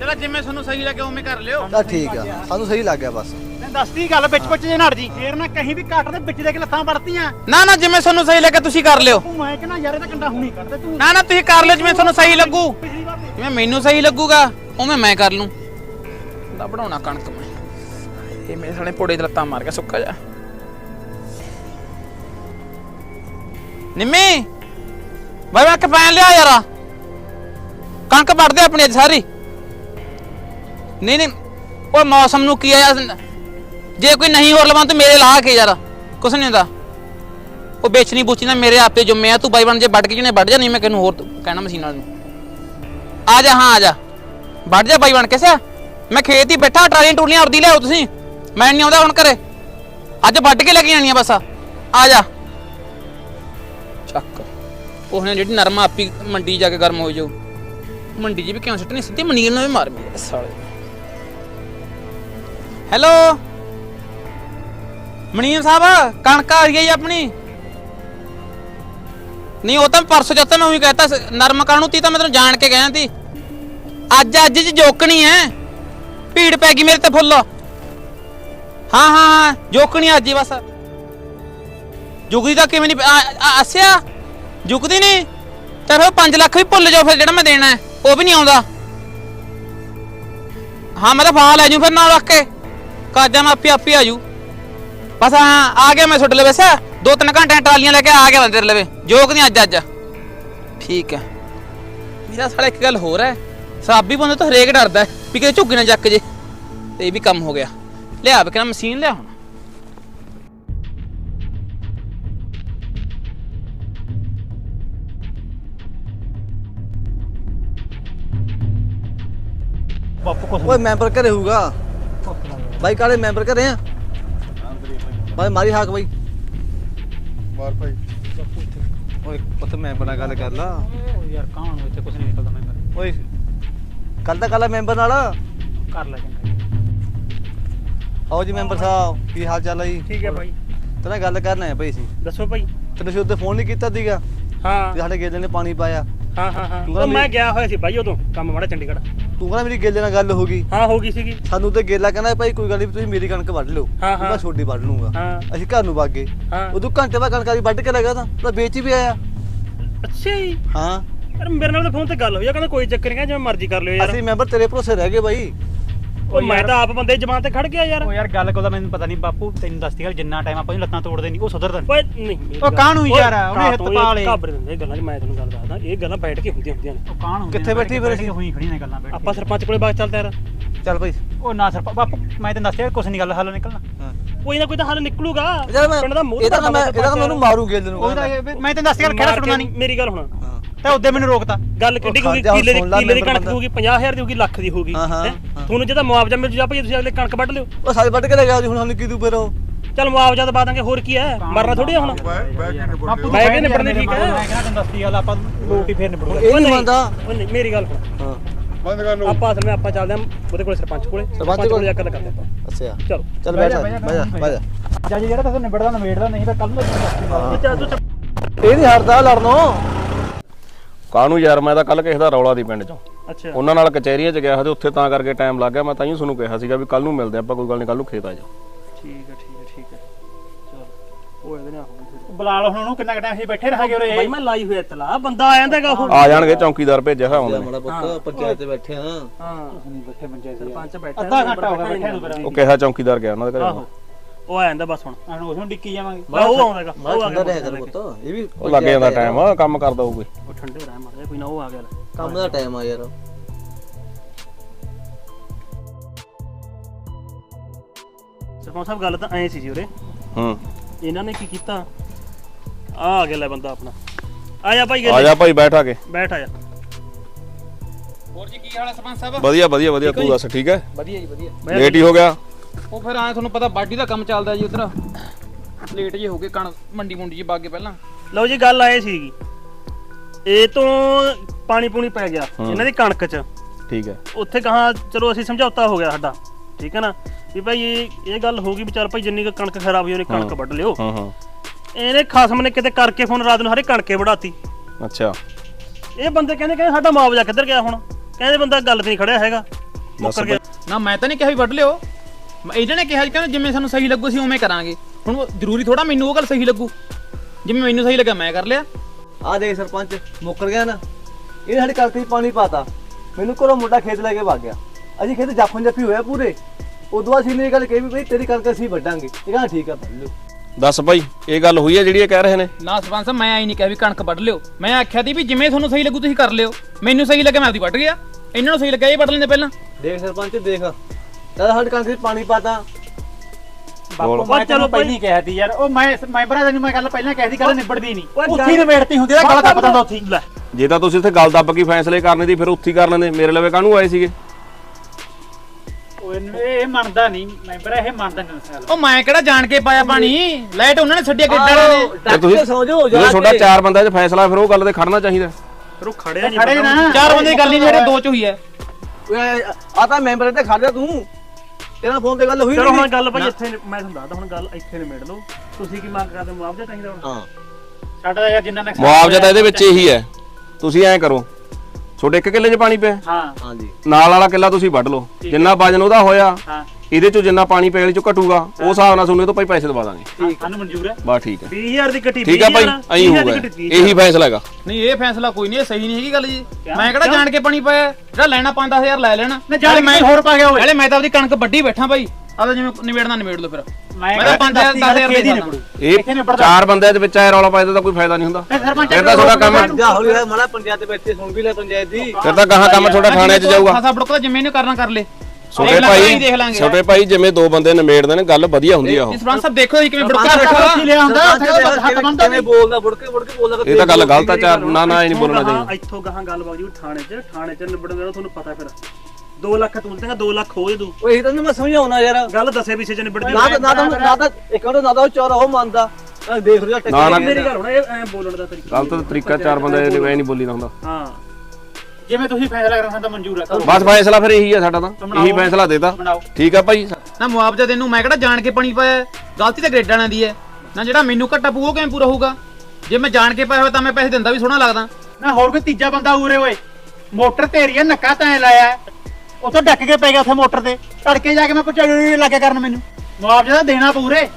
Speaker 1: ਚਲੋ ਜਿਵੇਂ ਤੁਹਾਨੂੰ ਸਹੀ ਲੱਗੇ ਉਵੇਂ ਕਰ ਲਿਓ।
Speaker 4: ਤਾਂ ਠੀਕ ਆ ਸਾਨੂੰ ਸਹੀ ਲੱਗ ਗਿਆ ਬਸ।
Speaker 2: ਦੱਸਦੀ ਗੱਲ ਵਿੱਚ ਵਿੱਚ ਜੇ ਨੜ ਜੀ। ਫੇਰ ਨਾ ਕਹੀਂ ਵੀ ਕੱਟ ਦੇ ਵਿੱਚ ਦੇ ਕੇ ਲੱਤਾਂ ਵੜਤੀਆਂ
Speaker 1: ਨਾ ਨਾ ਜਿਵੇਂ ਤੁਹਾਨੂੰ ਸਹੀ ਲੱਗੇ ਤੁਸੀਂ ਕਰ ਲਿਓ।
Speaker 2: ਤੂੰ ਮੈਂ ਕਹਿੰਦਾ ਯਾਰ ਇਹਦਾ ਕੰਡਾ ਹੁਣੀ ਕੱਢ ਦੇ ਤੂੰ।
Speaker 1: ਨਾ ਨਾ ਤੁਸੀਂ ਕਰ ਲਿਓ ਜਿਵੇਂ ਤੁਹਾਨੂੰ ਸਹੀ ਲੱਗੂ।
Speaker 2: ਪਿਛਲੀ ਵਾਰ ਤੇ
Speaker 1: ਜਿਵੇਂ ਮੈਨੂੰ ਸਹੀ ਲੱਗੂਗਾ ਉਵੇਂ ਮੈਂ ਕਰ ਲੂੰ। ਦਾ ਬਣਾਉਣਾ ਕਣਕ ਮੈਂ। ਇਹ ਮੇਰੇ ਸਾਲੇ ਪੋੜੇ ਦੇ ਲੱਤਾਂ ਮਾਰ ਕੇ ਸੁੱਕਾ ਜਾ ਨਿੰਮੀ, ਬਾਈ ਮੈਂ ਕਪੈਨ ਲਿਆ ਯਾਰਾ। ਕਣਕ ਵੱਢਦੇ ਆਪਣੀ ਅੱਜ ਸਾਰੀ। ਨਹੀਂ ਨਹੀਂ, ਉਹ ਮੌਸਮ ਨੂੰ ਕੀ ਆ ਯਾਰ, ਜੇ ਕੋਈ ਨਹੀਂ ਹੋਰ ਲਵਾਂ ਤਾਂ ਮੇਰੇ ਲਾ ਕੇ ਯਾਰ, ਕੁਛ ਨਹੀਂ ਹੁੰਦਾ। ਉਹ ਵੇਚਣੀ ਬੂਚੀ ਨਾ ਮੇਰੇ ਆਪੇ ਜੁੰਮੇ ਆ, ਤੂੰ ਬਾਈ ਬਣ ਜੇ, ਵੱਢ ਕੇ ਜਿਹਨੇ ਵੱਢ ਜਾ ਨਹੀਂ ਮੈਂ ਕਿਹਨੂੰ ਹੋਰ ਕਹਿਣਾ ਮਸ਼ੀਨ ਵਾਲੇ ਨੂੰ। ਆ ਜਾ, ਹਾਂ, ਆ ਜਾ। ਵੱਢ ਜਾ ਬਾਈ ਬਣ ਕੇ, ਸਿਆ। ਮੈਂ ਖੇਤ ਹੀ ਬੈਠਾ, ਟਰਾਲੀਆਂ ਟੂਲੀਆਂ ਆਪਦੀ ਲਿਆਓ ਤੁਸੀਂ। ਮੈਂ ਨਹੀਂ ਆਉਂਦਾ ਹੁਣ ਘਰੇ। ਅੱਜ ਵੱਢ ਕੇ ਲੈ ਕੇ ਆਣੀਆਂ ਬਸ। ਆ ਜਾ। ਉਹਨੇ ਜਿਹੜੀ ਨਰਮ ਆਪੀ ਮੰਡੀ ਜਾ ਕੇ ਗਰਮ ਹੋ ਜਾਓ ਮੰਡੀ ਚ ਵੀ ਕਿਉਂ ਸਿੱਟਣੀ? ਸਿੱਧੀ ਮਨੀਰ ਨਾਲ ਵੀ ਮਾਰ ਮੇਰੇ ਸਾਲੇ। ਹੈਲੋ ਮਨੀਰ ਸਾਹਿਬ, ਕਣਕ ਆ ਗਈ ਆਪਣੀ। ਨਹੀਂ, ਉਹ ਤਾਂ ਪਰਸੋਂ ਜਦ ਤਾਂ ਮੈਂ ਉਹੀ ਕਹਤਾ ਨਰਮ ਕਾਣੂ ਤੀ ਤਾਂ ਮੈਂ ਤੈਨੂੰ ਜਾਣ ਕੇ ਕਹਿਆ ਤੀ। ਅੱਜ ਅੱਜ ਚ ਜੋਕਣੀ ਐ ਭੀੜ ਪੈ ਗਈ ਮੇਰੇ ਤੇ ਫੁੱਲ। ਹਾਂ ਹਾਂ ਹਾਂ, ਜੋਕਣੀ ਅੱਜ ਹੀ ਬਸ। ਜੁਗਦੀ ਤਾਂ ਕਿਵੇਂ ਨਹੀਂ ਆਸਿਆ ਜੁਕਦੀ ਨਹੀਂ? ਤੇ ਫਿਰ 5 ਲੱਖ ਵੀ ਭੁੱਲ ਜਾਓ ਫਿਰ ਜਿਹੜਾ ਮੈਂ ਦੇਣਾ ਹੈ, ਉਹ ਵੀ ਨਹੀਂ ਆਉਂਦਾ। ਹਾਂ ਮੈਂ ਤਾਂ ਫਾਹ ਲੈ ਜੂ ਫਿਰ ਨਾਲ ਰੱਖ ਕੇ। ਕਾਜਾਂ ਮੈਂ ਆਪੀ ਆਪੀ ਆ ਜੂ। ਬਸ ਹਾਂ ਆ ਗਿਆ ਮੈਂ ਸੁੱਟ ਲਵੇ ਸਾ ਦੋ ਤਿੰਨ ਘੰਟੇ ਟਰਾਲੀਆਂ ਲੈ ਕੇ ਆ ਗਿਆ ਮੈਂ ਤੇਰੇ ਲਵੇ ਜੋਕ ਨਹੀਂ ਅੱਜ ਅੱਜ। ਠੀਕ ਹੈ। ਮੇਰਾ ਸਾਲਾ ਇੱਕ ਗੱਲ ਹੋਰ ਹੈ। ਸਾਬੀ ਬੰਦੇ ਤੋਂ ਹਰੇਕ ਡਰਦਾ ਹੈ ਵੀ ਕਿਤੇ ਝੁੱਗੀ ਨਾ ਚੱਕ ਜੇ। ਤੇ ਇਹ ਵੀ ਕੰਮ ਹੋ ਗਿਆ। ਲਿਆ ਬਕਰਾ ਮਸ਼ੀਨ ਲਿਆ ਹੁਣ।
Speaker 2: ਬਾਪੂ ਕੁਛ
Speaker 4: ਓਏ ਮੈਂਬਰ ਘਰੇ ਹੋਊਗਾ। ਬਾਈ ਕਾਲੇ ਮੈਂਬਰ ਘਰੇ ਆ। ਬਾਈ ਮਾਰੀ ਹਾਕ ਬਾਈ।
Speaker 6: ਮਾਰ ਭਾਈ।
Speaker 4: ਓਏ ਉੱਥੇ ਮੈਂਬਰ ਨਾਲ ਗੱਲ ਕਰ ਲਾ।
Speaker 2: ਯਾਰ ਕਾਹਨ ਨੂੰ ਇੱਥੇ ਕੁਛ ਨਹੀਂ ਨਿਕਲਦਾ ਮੈਂ ਕਰ
Speaker 4: ਓਏ। ਕੱਲ ਤਾਂ ਕੱਲ ਮੈਂਬਰ ਨਾਲ।
Speaker 2: ਕਰ ਲੈ ਚੰਗਾ
Speaker 4: ਆਓ ਜੀ ਮੈਂਬਰ ਸਾਹਿਬ ਕੀ ਹਾਲ ਚਾਲ ਹੈ ਜੀ?
Speaker 5: ਠੀਕ ਹੈ ਭਾਈ।
Speaker 4: ਤੇਰੇ ਨਾਲ ਗੱਲ ਕਰਨਾ ਹੈ ਭਾਈ ਸੀ
Speaker 5: ਦੱਸੋ ਭਾਈ।
Speaker 4: ਤੈਨੂੰ ਸੀ ਉੱਤੇ ਫੋਨ ਨਹੀਂ ਕੀਤਾ ਸੀਗਾ।
Speaker 5: ਹਾਂ।
Speaker 4: ਤੇ ਸਾਡੇ ਗੇਲੇ ਨੇ ਪਾਣੀ ਪਾਇਆ।
Speaker 5: ਹਾਂ ਹਾਂ ਉਹ ਮੈਂ ਗਿਆ ਹੋਇਆ ਸੀ ਭਾਈ ਉਦੋਂ ਕੰਮ ਵਾਲਾ ਚੰਡੀਗੜ੍ਹ।
Speaker 4: ਤੂੰ ਕਹਿੰਦਾ ਮੇਰੀ ਗੇਲੇ ਨਾਲ ਗੱਲ ਹੋ ਗਈ।
Speaker 5: ਹਾਂ ਹੋ ਗਈ ਸੀਗੀ।
Speaker 4: ਸਾਨੂੰ ਤੇ ਗੇਲਾ ਕਹਿੰਦਾ ਭਾਈ ਕੋਈ ਗੱਲ ਨਹੀਂ ਤੁਸੀਂ ਮੇਰੀ ਕਣਕ ਵੱਢ ਲਿਓ। ਮੈਂ। ਛੋਟੀ ਵੱਢ ਲੂੰਗਾ। ਅਸੀਂ ਘਰ ਨੂੰ ਵਗ ਗਏ। ਉਦੋਂ ਘੰਟੇ ਬਾਅਦ ਕਣਕ ਆਲੀ ਵੱਢ ਕੇ ਲੱਗਾ ਤਾਂ ਤਾਂ ਵੇਚ ਹੀ ਵੀ ਆਇਆ
Speaker 5: ਅੱਛਾ ਜੀ।
Speaker 4: ਹਾਂ।
Speaker 5: ਯਾਰ ਮੇਰੇ ਨਾਲ ਤਾਂ ਫੋਨ ਤੇ ਗੱਲ ਹੋਈ ਆ ਕਹਿੰਦਾ ਕੋਈ ਚੱਕਰ ਨਹੀਂ ਜਿਵੇਂ ਮਰਜ਼ੀ ਕਰ ਲਿਓ ਯਾਰ।
Speaker 4: ਅਸੀਂ ਮੈਂਬਰ ਤੇਰੇ ਭਰੋਸੇ ਰਹਿ ਗਏ ਬਾਈ।
Speaker 5: ਉਹ ਮੈਂ ਤਾਂ ਆਪ ਬੰਦੇ ਜਮਾਨ ਤੇ ਖੜ ਗਿਆ ਯਾਰ।
Speaker 2: ਓ ਯਾਰ ਗੱਲ ਕੋਦਾ ਮੈਨੂੰ ਪਤਾ ਨਹੀਂ ਬਾਪੂ ਤੈਨੂੰ ਦੱਸਦੀ ਗੱਲ ਜਿੰਨਾ ਟਾਈਮ ਆਪਾਂ ਨੂੰ ਲੱਤਾਂ ਤੋੜਦੇ ਨਹੀਂ ਉਹ ਸੁਧਰਦਾ
Speaker 5: ਓਏ ਨਹੀਂ
Speaker 2: ਉਹ ਕਾਹਨੂੰ ਯਾਰ, ਉਹਨੇ
Speaker 5: ਇਹ
Speaker 2: ਪਾ ਲਏ।
Speaker 5: ਘਾਬਰ ਦਿੰਦੇ ਇਹ ਗੱਲਾਂ 'ਚ ਮੈਂ ਤੈਨੂੰ ਗੱਲ ਦੱਸਦਾ ਇਹ ਗੱਲਾਂ ਬੈਠ ਕੇ ਹੁੰਦੀਆਂ ਹੁੰਦੀਆਂ ਨੇ।
Speaker 2: ਉਹ ਕਾਹਨ
Speaker 4: ਕਿੱਥੇ ਬੈਠੀ ਫਿਰ ਅਸੀਂ?
Speaker 2: ਹੋਈ ਖੜੀਆਂ ਨੇ ਗੱਲਾਂ ਬੈਠ
Speaker 5: ਆਪਾਂ ਸਰਪੰਚ ਕੋਲੇ ਬਾਅਦ ਚੱਲਦੇ ਯਾਰ।
Speaker 4: ਚੱਲ ਭਾਈ
Speaker 2: ਉਹ ਨਾ ਸਰਪਾ ਬਾਪੂ ਮੈਂ ਤੈਨੂੰ ਦੱਸਿਆ ਕੁਛ ਨਹੀਂ ਗੱਲ ਹੱਲ ਨਿਕਲਣਾ।
Speaker 4: ਹਾਂ।
Speaker 5: ਕੋਈ ਨਾ ਕੋਈ ਤਾਂ ਹੱਲ ਨਿਕਲੂਗਾ। ਪਿੰਡ ਦਾ ਮੂੰਹ
Speaker 4: ਇਹਦਾ ਤਾਂ ਮੈਂ ਇਹਦਾ ਤਾਂ ਮੈਂ ਉਹਨੂੰ ਮਾਰੂ ਗੇਲੇ ਨੂੰ।
Speaker 2: ਮੈਂ ਤੈਨੂੰ ਦੱਸਿਆ ਖੇੜਾ ਛੁੱਟਣਾ ਨਹੀਂ।
Speaker 5: ਮੇਰੀ ਗੱਲ ਹੁਣ
Speaker 4: ਹਾਂ।
Speaker 2: ਤੇ ਉਹਦੇ ਮੈਨੂੰ ਰੋਕਤਾ।
Speaker 5: ਗੱਲ ਕਿੱਡੀ ਹੋਊਗੀ? ਕਿੱਲੇ ਦੀ ਕਿੱਲੇ ਦੀ ਕਣਕ
Speaker 4: ਬੰਦਾ।
Speaker 5: ਹੋਊਗੀ 50000 ਦੀ ਹੋਊਗੀ ਲੱਖ ਦੀ ਹੋਊਗੀ
Speaker 4: ਹਾਂ, ਹਾਂ,
Speaker 5: ਹੈਂ?
Speaker 4: ਹਾਂ।
Speaker 5: ਤੁਹਾਨੂੰ ਜਿਹਦਾ ਮੁਆਵਜ਼ਾ ਮਿਲ ਜੂ ਭਾਈ ਤੁਸੀਂ ਅਗਲੇ ਕਣਕ ਵੱਢ ਲਿਓ।
Speaker 4: ਉਹ ਸਾਰੇ ਵੱਢ ਕੇ ਲੈ ਗਿਆ ਜੀ ਹੁਣ ਸਾਨੂੰ ਕੀ ਦੂ ਫਿਰ ਉਹ?
Speaker 5: ਚੱਲ ਮੁਆਵਜ਼ਾ ਤਾਂ ਬਾਦਾਂਗੇ ਹੋਰ ਕੀ ਹੈ? ਮਰਨਾ ਥੋੜੀ ਹੁਣ।
Speaker 6: ਬੈ ਕੇ
Speaker 5: ਨਿਬੜਨੇ ਠੀਕ ਹੈ।
Speaker 2: ਮੈਂ ਕਹਿੰਦਾ ਗੱਲ ਆਪਾਂ ਲੋਟੀ ਫੇਰ ਨਿਬੜੂਗਾ
Speaker 4: ਇਹ
Speaker 5: ਉਹ
Speaker 4: ਨਹੀਂ
Speaker 5: ਨਹੀਂ ਮੇਰੀ ਗੱਲ ਸੁਣ।
Speaker 4: ਹਾਂ।
Speaker 6: ਬੰਦ ਕਰ ਲਓ।
Speaker 5: ਆਪਾਂ ਅਸਲ ਵਿੱਚ ਆਪਾਂ ਚੱਲਦੇ ਆਂ ਉਹਦੇ ਕੋਲੇ ਸਰਪੰਚ ਕੋਲੇ।
Speaker 4: ਸਰਪੰਚ ਕੋਲ?
Speaker 5: ਜਾ ਕੇ ਗੱਲ ਕਰਦੇ ਆਪਾਂ।
Speaker 4: ਅੱਛਾ।
Speaker 5: ਚਲੋ।
Speaker 4: ਚੱਲ ਬੈਠ ਜਾ ਬੈਠ ਜਾ ਬੈਠ ਜਾ
Speaker 2: ਜਿਹੜਾ ਤੈਨੂੰ ਨਿਬੜਦਾ ਨਿਬੇੜਦਾ ਨਹੀਂ ਤਾਂ ਕੱਲ ਨੂੰ ਤੈਨੂੰ ਦੱਸਦੀ ਗੱਲ
Speaker 5: ਤੂੰ ਚੱਲ ਤੂੰ ਚੱਲ।
Speaker 4: ਇਹ ਨਹੀਂ ਹਟਦਾ ਲੜਨੋਂ।
Speaker 7: ਕਾਹਨੂੰ ਯਾਰ ਮੈਂ ਤਾਂ ਕੱਲ ਕਿਸੇ ਦਾ ਰੌਲਾ ਦੀ ਪਿੰਡ ਚੋਂ।
Speaker 5: ਅੱਛਾ।
Speaker 7: ਉਹਨਾਂ ਨਾਲ ਕਚਹਿਰੀਆਂ 'ਚ ਗਿਆ ਸੀ ਤੇ ਉੱਥੇ ਤਾਂ ਕਰਕੇ ਟਾਈਮ ਲੱਗ ਗਿਆ। ਮੈਂ ਤਾਂ ਹੀ ਤੁਹਾਨੂੰ ਕਿਹਾ ਸੀਗਾ ਵੀ ਕੱਲ ਨੂੰ ਮਿਲਦੇ ਆਪਾਂ ਕੋਈ ਗੱਲ ਨਹੀਂ ਕੱਲ ਨੂੰ ਖੇਤ ਆ ਜਾਓ।
Speaker 5: ਠੀਕ ਹੈ ਠੀਕ ਹੈ ਠੀਕ ਹੈ ਚਲੋ ਉਹ ਇਹਦੇ ਨਾਲ ਫਿਰ।
Speaker 2: ਬੁਲਾ ਲਓ ਹੁਣ ਉਹਨੂੰ ਕਿੰਨਾ ਟਾਈਮ ਅਸੀਂ ਬੈਠੇ ਰਹਾਂਗੇ ਉਰੇ?
Speaker 5: ਬਾਈ ਮੈਂ ਲਾਈ ਹੋਈ ਇਤਲਾ ਬੰਦਾ ਆ ਜਾਂਦਾਗਾ ਉਹ।
Speaker 7: ਆ ਜਾਣਗੇ ਚੌਕੀਦਾਰ ਭੇਜਿਆ ਹੋਇਆ ਉਹਨੇ
Speaker 4: ਮਾੜਾ ਪੁੱਤ ਪੰਚਾਇਤ ਤੇ ਬੈਠੇ ਆ
Speaker 5: ਹਾਂ।
Speaker 2: ਨਹੀਂ ਬੈਠੇ ਮੰਜੇ ਤੇ
Speaker 5: ਸਰਪੰਚ ਬੈਠਾ
Speaker 2: ਅੱਧਾ ਘੰਟਾ ਹੋ ਗਿਆ ਬੈਠੇ ਨੂੰ ਫਿਰ।
Speaker 7: ਉਹ ਕਿਹਾ ਚੌਕੀਦਾਰ ਗਿਆ ਉਹਨਾਂ ਦੇ
Speaker 5: ਆਹੋ।
Speaker 7: ਘਰੇ
Speaker 5: ਉਹ ਆ ਜਾਂਦਾ ਬਸ ਹੁਣ।
Speaker 2: ਹੁਣ ਉਸ ਨੂੰ ਡਿੱਕੀ ਜਾਵਾਂਗੇ।
Speaker 5: ਬਾ ਉਹ ਆਉਂਦਾਗਾ ਉਹ ਆ
Speaker 4: ਠੰਡਾ
Speaker 5: ਗਿਆ
Speaker 4: ਰਹਿ ਕਰ ਪੁੱਤ ਇਹ ਵੀ
Speaker 7: ਉਹ ਲੱਗ ਜਾਂਦਾ ਟਾਈਮ ਕੰਮ ਕਰਦਾ ਹੋਊ ਕੋਈ
Speaker 5: ਉਹ ਠੰਡੇ ਰਹਿ ਮਾਰਿਆ ਕੋਈ ਨਾ ਉਹ ਆ ਗਿਆ ਲੈ।
Speaker 4: ਕੰਮ ਦਾ ਟਾਈਮ ਆ ਯਾਰ।
Speaker 5: ਸਰਪੰਚ ਸਾਹਿਬ ਗੱਲ ਤਾਂ ਐ ਸੀ ਜੀ ਉਰੇ।
Speaker 7: ਹੂੰ।
Speaker 5: ਇਹਨਾਂ ਨੇ ਕੀ ਕੀਤਾ? ਆ ਆ ਗਿਆ ਲੈ ਬੰਦਾ ਆਪਣਾ। ਆ ਜਾ ਭਾਈ
Speaker 7: ਆ ਜਾ ਭਾਈ ਬੈਠ ਆ ਕੇ।
Speaker 5: ਬੈਠ ਆ ਜਾ।
Speaker 1: ਹੋਰ ਜੀ ਕੀ ਹਾਲ ਹੈ ਸਰਪੰਚ ਸਾਹਿਬ?
Speaker 7: ਵਧੀਆ ਵਧੀਆ ਵਧੀਆ ਤੂੰ ਦੱਸ ਠੀਕ ਹੈ?
Speaker 1: ਵਧੀਆ ਜੀ ਵਧੀਆ।
Speaker 7: ਲੇਟ ਹੀ ਹੋ ਗਿਆ।
Speaker 1: ਉਹ ਫਿਰ ਆਏ ਤੁਹਾਨੂੰ ਪਤਾ ਬਾਡੀ ਦਾ ਕੰਮ ਚੱਲਦਾ ਜੀ ਉਧਰ। ਲੇਟ ਜੇ ਹੋ ਗਏ ਕਣ ਮੰਡੀ ਮੁੰਡੀ ਜੀ ਬਾਗੇ ਪਹਿਲਾਂ।
Speaker 5: ਲਓ ਜੀ ਗੱਲ ਆਏ ਸੀਗੀ ਇਹ ਤੋਂ ਪਾਣੀ ਪੂਣੀ ਪੈ ਗਿਆ ਇਹਨਾਂ ਦੀ ਕਣਕ 'ਚ।
Speaker 7: ਠੀਕ ਹੈ।
Speaker 5: ਉੱਥੇ ਕਹਾ ਚਲੋ ਅਸੀਂ ਸਮਝੌਤਾ ਹੋ ਗਿਆ ਸਾਡਾ। ਠੀਕ ਹੈ ਨਾ? ਵੀ ਭਾਈ ਇਹ ਇਹ ਗੱਲ ਹੋ ਗਈ ਵਿਚਾਰ ਭਾਈ ਜਿੰਨੀ ਕੁ ਕਣਕ ਖਰਾਬ ਹੋਈ ਉਹਨੇ ਕਣਕ ਵੱਢ ਲਿਓ।
Speaker 7: ਹਾਂ ਹਾਂ।
Speaker 5: ਇਹਨੇ ਖਸਮ ਨੇ ਕਿਤੇ ਕਰਕੇ ਫੋਨ ਰਾਤ ਨੂੰ ਹਰੇ ਕਣਕੇ ਵੜਾਤੀ
Speaker 7: ਅੱਛਾ।
Speaker 5: ਇਹ ਬੰਦੇ ਕਹਿੰਦੇ ਕਹਿੰਦੇ ਸਾਡਾ ਮੁਆਵਜ਼ਾ ਕਿੱਧਰ ਗਿਆ ਹੁਣ? ਕਹਿੰਦੇ ਬੰਦਾ ਗੱਲ ਤੇ ਨਹੀਂ ਖੜਿਆ ਹੈਗਾ। ਮੁੱਕਰ ਗਿਆ।
Speaker 1: ਨਾ ਮੈਂ ਤਾਂ ਨਹੀਂ ਕਿਹਾ ਵੀ ਵੱਢ ਲਿਓ। ਇਹਨਾਂ ਨੇ ਕਿਹਾ ਜੀ ਕਹਿੰਦੇ ਜਿਵੇਂ ਸਾਨੂੰ ਸਹੀ ਲੱਗੂ ਸੀ ਉਵੇਂ ਕਰਾਂਗੇ। ਹੁਣ ਉਹ ਜ਼ਰੂਰੀ ਥੋੜਾ ਮੈਨੂੰ ਉਹ ਗੱਲ ਸਹੀ ਲੱਗੂ। ਜਿਵੇਂ ਮੈਨੂੰ ਸਹੀ ਲੱਗਾ ਮੈਂ ਕਰ ਲਿਆ।
Speaker 4: ਆ ਦੇਖ ਸਰਪੰਚ ਮੁੱਕਰ ਗਿਆ ਨਾ। ਇਹ ਸਾਡੇ ਕਣਕ 'ਚ ਪਾਣੀ ਪਾਤਾ। ਮੈਨੂੰ ਘਰੋਂ ਮੁੰਡਾ ਖੇਤ ਲੈ ਕੇ ਵਗ ਗਿਆ। ਅਸੀਂ ਖੇਤ ਜਾਫਨ ਜੱਫੀ ਹੋਇਆ ਪੂਰੇ। ਉਦੋਂ ਬਾਅਦ ਸੀ ਨੇ ਇਹ ਗੱਲ ਕਹੀ ਵੀ ਬਈ ਤੇਰੀ ਕਣਕ ਅਸੀਂ ਵੱਢਾਂਗੇ। ਇਹ ਕਹਿੰਦਾ ਠੀਕ ਆ ਬੰਨ ਲਓ।
Speaker 7: ਦੱਸ ਭਾਈ ਇਹ ਗੱਲ ਹੋਈ ਹੈ ਜਿਹੜੀ ਇਹ ਕਹਿ ਰਹੇ ਨੇ?
Speaker 1: ਨਾ ਸਰਪੰਚ ਸਾਹਿਬ ਮੈਂ ਆਈ ਨਹੀਂ ਕਿਹਾ ਵੀ ਕਣਕ ਵੱਢ ਲਿਓ। ਮੈਂ ਆਖਿਆ ਦੀ ਵੀ ਜਿਵੇਂ ਤੁਹਾਨੂੰ ਸਹੀ ਲੱਗੂ ਤੁਸੀਂ ਕਰ ਲਿਓ। ਮੈਨੂੰ ਸਹੀ ਲੱਗਾ ਮੈਂ ਆਪਦੀ ਵੱਢ ਗਿਆ। ਇਹਨਾਂ ਨੂੰ ਸਹੀ ਲੱਗਾ ਇਹ ਵੱਢ ਲੈਂਦੇ ਪਹਿਲਾਂ।
Speaker 4: ਦੇਖ ਸਰਪੰਚ ਦੇਖ। ਜਦ ਸਾਡੇ ਕਣਕ 'ਚ ਪਾਣੀ ਪਾਤਾ।
Speaker 2: ਬਾਪੂ ਮੈਂ
Speaker 5: ਚਲੋ
Speaker 2: ਪਹਿਲਾਂ ਕਿਹਾ ਸੀ ਯਾਰ ਉਹ ਮੈਂ ਮੈਂ ਭਰਾ ਤੈਨੂੰ ਮੈਂ ਗੱਲ ਪਹਿਲਾਂ ਕਹਿ ਸੀ ਗੱਲ ਨਿਬੜਦੀ ਨਹੀਂ। ਉੱਥੇ ਹੀ ਨਿਬੇੜਤੀ ਹੁੰਦੀ ਤਾਂ ਗੱਲ ਤਾਂ ਪਤਾ ਉੱਥੇ ਹੀ।
Speaker 5: ਲੈ।
Speaker 7: ਜੇ ਤਾਂ ਤੁਸੀਂ ਇੱਥੇ ਗੱਲ ਦੱਬ ਕੇ ਫੈਸਲੇ ਕਰਨੇ ਦੀ ਫਿਰ ਉੱਥੇ ਹੀ ਕਰ ਲੈਂਦੇ। ਮੇਰੇ ਲਵੇ ਕਾਹਨੂੰ ਆਏ ਸੀਗੇ?
Speaker 2: ਉਹ ਇਹ ਮੰਨਦਾ ਨਹੀਂ। ਮੈਂ ਭਰਾ ਇਹ ਮੰਨਦਾ ਨਹੀਂ ਸਾਲ
Speaker 1: ਉਹ ਮੈਂ ਕਿਹੜਾ ਜਾਣ ਕੇ ਪਾਇਆ ਪਾਣੀ? ਲਾਈਟ ਉਹਨਾਂ ਨੇ ਛੱਡਿਆ ਕਿੱਦਾਂ ਨੇ।
Speaker 4: ਡੱਕ ਕੇ ਸੌ ਜਾਓ ਜਾ
Speaker 7: ਤੁਹਾਡਾ। ਚਾਰ ਬੰਦਿਆਂ 'ਚ ਫੈਸਲਾ ਫਿਰ ਉਹ ਗੱਲ ਤੇ ਖੜਨਾ ਚਾਹੀਦਾ।
Speaker 5: ਫਿਰ ਉਹ ਖੜਿਆ ਨਹੀਂ
Speaker 2: ਖੜੇ ਨਾ।
Speaker 1: ਚਾਰ ਬੰਦੇ ਦੀ ਗੱਲ ਨਹੀਂ ਜਿਹੜੇ ਦੋ ਚ ਹੋਈ ਹੈ।
Speaker 4: ਆ ਤਾਂ ਮੈਂਬਰ ਤੇ ਖੜ ਜਾ ਤੂੰ। ਤੇਰਾ ਫੋਨ ਤੇ ਗੱਲ ਹੋਈ
Speaker 5: ਚਲੋ? ਹੁਣ ਗੱਲ ਭਾਈ ਇੱਥੇ ਨੀ- ਮੈਂ ਤੁਹਾਨੂੰ ਦੱਸਦਾ ਹੁਣ ਗੱਲ ਇੱਥੇ ਨਿਬੇੜ ਲਓ। ਤੁਸੀਂ ਕੀ ਮੰਗ ਕਰਦੇ ਹੋ? ਮੁਆਵਜ਼ਾ ਚਾਹੀਦਾ ਹੁਣ
Speaker 4: ਹਾਂ।
Speaker 2: ਸਾਡਾ ਤਾਂ ਯਾਰ ਜਿੰਨਾ ਨੁਕਸਾਨ
Speaker 7: ਮੁਆਵਜ਼ਾ ਤਾਂ ਇਹਦੇ ਵਿੱਚ ਇਹੀ ਹੈ। ਤੁਸੀਂ ਐਂ ਕਰੋ ਤੁਹਾਡੇ ਇੱਕ ਕਿੱਲੇ 'ਚ ਪਾਣੀ ਪਿਆ।
Speaker 2: ਹਾਂ।
Speaker 4: ਹਾਂਜੀ
Speaker 7: ਨਾਲ ਵਾਲਾ ਕਿੱਲਾ ਤੁਸੀਂ ਵੱਢ ਲਓ। ਜਿੰਨਾ ਵਜਨ ਉਹਦਾ ਹੋਇਆ
Speaker 2: ਹਾਂ।
Speaker 7: ਇਹਦੇ 'ਚੋਂ ਜਿੰਨਾ ਪਾਣੀ ਪੈਲੀ 'ਚੋਂ ਘਟੂਗਾ ਉਹ ਹਿਸਾਬ ਨਾਲ ਤੁਹਾਨੂੰ ਇਹ ਤੋਂ ਭਾਈ ਪੈਸੇ ਦਵਾ ਦਾਂਗੇ।
Speaker 2: ਸਾਨੂੰ ਮਨਜ਼ੂਰ ਹੈ।
Speaker 7: ਬਸ ਠੀਕ ਹੈ।
Speaker 5: 20000 ਦੀ ਕੱਟੀ
Speaker 7: ਠੀਕ ਹੈ ਭਾਈ
Speaker 5: 20,000
Speaker 7: ਐਂ ਹੋਊਗਾ।
Speaker 5: ਦੀ ਕੱਟੀ 20,000
Speaker 7: ਇਹੀ ਫੈਸਲਾ ਹੈਗਾ।
Speaker 1: ਨਹੀਂ ਇਹ ਫੈਸਲਾ ਕੋਈ ਨਹੀਂ ਇਹ ਸਹੀ ਨਹੀਂ ਹੈਗੀ ਗੱਲ ਜੀ। ਮੈਂ ਕਿਹੜਾ ਜਾਣ ਕੇ ਪਾਣੀ ਪਾਇਆ? ਜਿਹੜਾ ਲੈਣਾ 5-10000 ਲੈ ਲੈਣਾ।
Speaker 2: ਨਾ ਜਾਣ ਕੇ ਹੋਰ ਪਾ ਗਿਆ ਓਏ
Speaker 1: ਹਲੇ ਮੈਂ ਤਾਂ ਆਪਦੀ ਕਣਕ ਵੱਡੀ ਬੈਠਾ ਭਾਈ। ਆਦਾ ਜਿਵੇਂ ਨਿਬੇੜਨਾ ਨਿਬੇੜ ਲਓ ਫਿਰ।
Speaker 2: ਮੈਂ
Speaker 1: ਮੈਂ ਤਾਂ ਪੰਜ ਹਜ਼ਾਰ, ਦਸ ਹਜ਼ਾਰ ਦੇ
Speaker 2: ਦੀ
Speaker 7: ਇਹ ਚਾਰ ਬੰਦਿਆਂ ਦੇ ਵਿੱਚ ਐ ਰੌਲਾ ਪਾਇਦਾ ਤਾਂ ਕੋਈ ਫਾਇਦਾ ਨਹੀਂ ਹੁੰਦਾ। ਫਿਰ ਤਾਂ ਤੁਹਾਡਾ ਕੰਮ
Speaker 4: ਜਾ ਹੌਲੀ ਹੌਲੀ ਮਾੜਾ ਪੰਚਾਇਤ ਬੈਠੇ ਸੁਣ ਵੀ ਲੈ ਪੰਚਾਇਤ ਦੀ।
Speaker 7: ਫਿਰ ਤਾਂ ਗਾਹਾਂ ਕੰਮ ਤੁਹਾਡਾ ਥਾਣੇ 'ਚ ਜਾਊਗਾ।
Speaker 1: ਖਾਸਾ ਬੜਕਦਾ ਜਿਵੇਂ ਇਹਨੂੰ ਕਰਨਾ ਕਰ ਲੈ।
Speaker 7: ਛੋਟੇ ਭਾਈ ਛੋਟੇ ਭਾਈ ਜਿਵੇਂ ਦੋ ਬੰਦੇ ਨਿਮੇੜਦੇ ਨੇ ਗੱਲ ਵਧੀਆ ਹੁੰਦੀ ਆ ਉਹ।
Speaker 1: ਸਰਪੰਚ ਸਾਹਿਬ ਦੇਖੋ ਜੀ ਕਿਵੇਂ ਬੜਕਾ ਰੱਖਾ
Speaker 2: ਲਿਆ ਹੁੰਦਾ? ਹੱਥ ਬੰਨਦਾ
Speaker 4: ਕਿਵੇਂ ਬੋਲਦਾ? ਮੁੜ ਕੇ ਮੁੜ ਕੇ ਬੋਲਦਾ
Speaker 7: ਇਹ ਤਾਂ ਗੱਲ ਗਲਤ ਆ ਚਾਰ ਨਾ ਨਾ ਇਹ ਨਹੀਂ ਬੋਲਣਾ ਚਾਹੀਦਾ।
Speaker 5: ਇੱਥੋਂ ਗਾਹਾਂ ਗੱਲ ਵਗ ਜੂ ਥਾਣੇ 'ਚ ਥਾਣੇ 'ਚ ਨਿਬੜਨ ਦਾ ਤੁਹਾਨੂੰ ਪਤਾ ਫਿਰ। 2 ਲੱਖ ਤੂੰ ਦੇਗਾ 2 ਲੱਖ ਹੋ ਜੇ
Speaker 4: ਓਏ ਇਹ ਤਾਂ ਮੈਂ ਸਮਝਾਉਣਾ ਯਾਰ।
Speaker 5: ਗੱਲ ਦੱਸੇ ਵਿਸ਼ੇ 'ਚ ਨਿਬੜ
Speaker 4: ਨਾ ਤਾਂ ਨਾ ਤਾਂ ਨਾ ਤਾਂ ਇੱਕ ਮਿੰਟ ਨਾ ਤਾਂ ਉਹ ਚੋਰ ਉਹ ਮੰਨਦਾ। ਦੇਖ ਰਿਹਾ
Speaker 7: ਨਾ, ਨਾ।
Speaker 5: ਮੇਰੀ ਗੱਲ ਹੁਣ ਇਹ ਐ ਬੋਲਣ ਦਾ ਤਰੀਕਾ
Speaker 7: ਗਲਤ ਤਰੀਕਾ ਚਾਰ ਬੰਦੇ ਐ ਨਹੀਂ ਬੋਲੀਦਾ ਹੁੰਦਾ।
Speaker 5: ਹਾਂ।
Speaker 2: ਜਿਵੇਂ ਤੁਸੀਂ ਫੈਸਲਾ ਕਰਨਾ ਸਾਨੂੰ ਤਾਂ ਮਨਜ਼ੂਰ ਹੈ ਕਰੋ।
Speaker 7: ਬਸ ਫੈਸਲਾ ਫਿਰ ਇਹੀ ਆ ਸਾਡਾ ਤਾਂ। ਇਹੀ ਫੈਸਲਾ ਦੇਤਾ
Speaker 2: ਬਣਾਓ।
Speaker 7: ਠੀਕ ਆ ਭਾਈ।
Speaker 1: ਨਾ ਮੁਆਵਜ਼ਾ ਦੇਣ ਨੂੰ ਮੈਂ ਕਿਹੜਾ ਜਾਣ ਕੇ ਪਾਣੀ ਪਾਇਆ? ਗਲਤੀ ਤਾਂ ਗ੍ਰੇਡਾਂ ਦੀ ਹੈ ਨਾ ਜਿਹੜਾ ਮੈਨੂੰ ਘੱਟਾ ਉਹ ਕਿਵੇਂ ਪੂਰਾ ਹੋਊਗਾ? ਜੇ ਮੈਂ ਜਾਣ ਕੇ ਪਾਇਆ ਹੋਇਆ ਤਾਂ ਮੈਂ ਪੈਸੇ ਦਿੰਦਾ ਵੀ ਸੋਹਣਾ ਲੱਗਦਾ।
Speaker 2: ਨਾ ਹੋਰ ਕੋਈ ਤੀਜਾ ਬੰਦਾ ਉਰੇ ਓਏ। ਮੋਟਰ ਤੇਰੀ ਹੈ ਨੱਕਾ ਤੈਂ ਲਾਇਆ। ਉਥੋਂ ਡੱਕ ਕੇ ਪੈ ਗਿਆ ਉੱਥੇ ਮੋਟਰ ਤੇ। ਤੜਕੇ ਜਾ ਕੇ ਮੈਂ ਪੁੱਛਿਆ ਲੱਗੇ ਕਰਨ ਮੈਨੂੰ? ਮੁਆਵਜ਼ਾ ਤਾਂ ਦੇਣਾ ਪੂਰੇ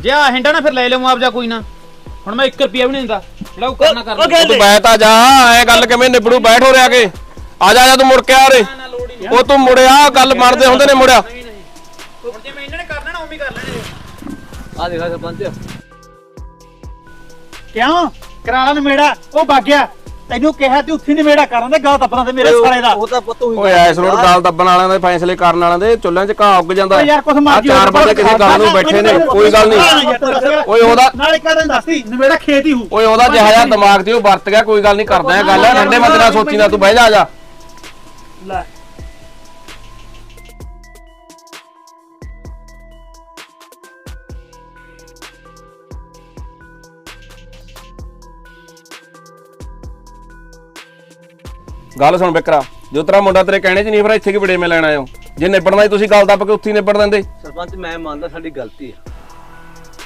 Speaker 1: ਜੇ ਆ ਹਿੰਡਾ ਨਾ ਫਿਰ ਲੈ ਲਿਓ ਮੁਆਵਜ਼ਾ ਕੋਈ ਨਾ। ਹੁਣ ਮੈਂ 1 ਰੁਪਿਆ ਵੀ ਨਹੀਂ ਦਿੰਦਾ। ਜਿਹੜਾ ਉਹ ਕਰਨਾ ਕਰ ਲਓ
Speaker 7: ਤੂੰ ਬੈਠ ਆ ਜਾ ਐ ਗੱਲ ਕਿਵੇਂ ਨਿਬੜੂ? ਬੈਠ ਹੋ ਰਿਆ ਕੇ। ਆ ਜਾ ਜਾ ਤੂੰ ਮੁੜ ਕੇ ਆ ਰੇ ਉਹ ਤੂੰ ਮੁੜਿਆ ਗੱਲ ਮੰਨਦੇ ਹੁੰਦੇ ਨੇ ਮੁੜਿਆ।
Speaker 1: ਹੁਣ ਜੇ ਮੈਂ ਇਹਨਾਂ ਨੇ ਕਰਨਾ ਨਾ ਉਵੇਂ ਹੀ ਕਰ ਲੈਣੇ
Speaker 4: ਆ ਦੇਖਾ ਸਰਪੰਚ।
Speaker 2: ਕਿਉਂ? ਕਰਾਲਾ ਨਵੇੜਾ ਉਹ ਵਗ ਗਿਆ। ਤੈਨੂੰ ਕਿਹਾ ਤੇ ਉੱਥੇ ਨਵੇੜਾ ਕਰਨ ਦੇ ਗਲਤ ਆਪਣਾ ਤੇ ਮੇਰੇ ਸਾਲੇ ਦਾ।
Speaker 4: ਉਹ ਤਾਂ ਪਤਾ ਹੋਈ
Speaker 7: ਓਏ ਐਸ ਰੋਡ ਦਾਲ ਦੱਬਣ ਵਾਲਿਆਂ ਦੇ ਫੈਸਲੇ ਕਰਨ ਵਾਲਿਆਂ ਦੇ ਚੁੱਲ੍ਹਿਆਂ 'ਚ ਘਾਹ ਉੱਗ ਜਾਂਦਾ।
Speaker 2: ਓਏ ਯਾਰ ਕੁਛ ਮਰਜ਼ੀ
Speaker 7: ਚਾਰ ਬੰਦੇ ਕਿਸੇ ਗੱਲ ਨੂੰ ਬੈਠੇ ਨੇ ਕੋਈ ਗੱਲ ਨਹੀਂ। ਓਏ ਉਹਦਾ
Speaker 2: ਨਾਲੇ ਕਹਦੇ ਦੱਸਦੀ ਨਵੇੜਾ ਖੇਤ ਹੀ ਹੂ
Speaker 7: ਓਏ ਉਹਦਾ ਜਿਹਾ ਦਿਮਾਗ ਤੇ ਉਹ ਵਰਤ ਗਿਆ ਕੋਈ ਗੱਲ ਨਹੀਂ ਕਰਦਾ ਇਹ ਗੱਲ। ਠੰਡੇ ਮਤ ਨਾਲ ਸੋਚੀ ਨਾ ਤੂੰ ਬਹਿ ਜਾ ਆ ਜਾ।
Speaker 5: ਲੈ।
Speaker 7: ਗੱਲ ਸੁਣ ਬਿਕਰਾ ਜੋ ਤੇਰਾ ਮੁੰਡਾ ਤੇਰੇ ਕਹਿਣੇ 'ਚ ਨਹੀਂ ਫਿਰ ਇੱਥੇ ਕਿ ਬੜੇ ਮੈਂ ਲੈਣ ਆਇਓ ਜੇ ਨਿਬੜਨਾ ਹੀ ਤੁਸੀਂ ਗੱਲ ਦੱਬ ਕੇ ਉੱਥੇ ਹੀ ਨਿਬੜ ਦਿੰਦੇ।
Speaker 4: ਸਰਪੰਚ ਮੈਂ ਮੰਨਦਾ ਸਾਡੀ ਗਲਤੀ ਆ।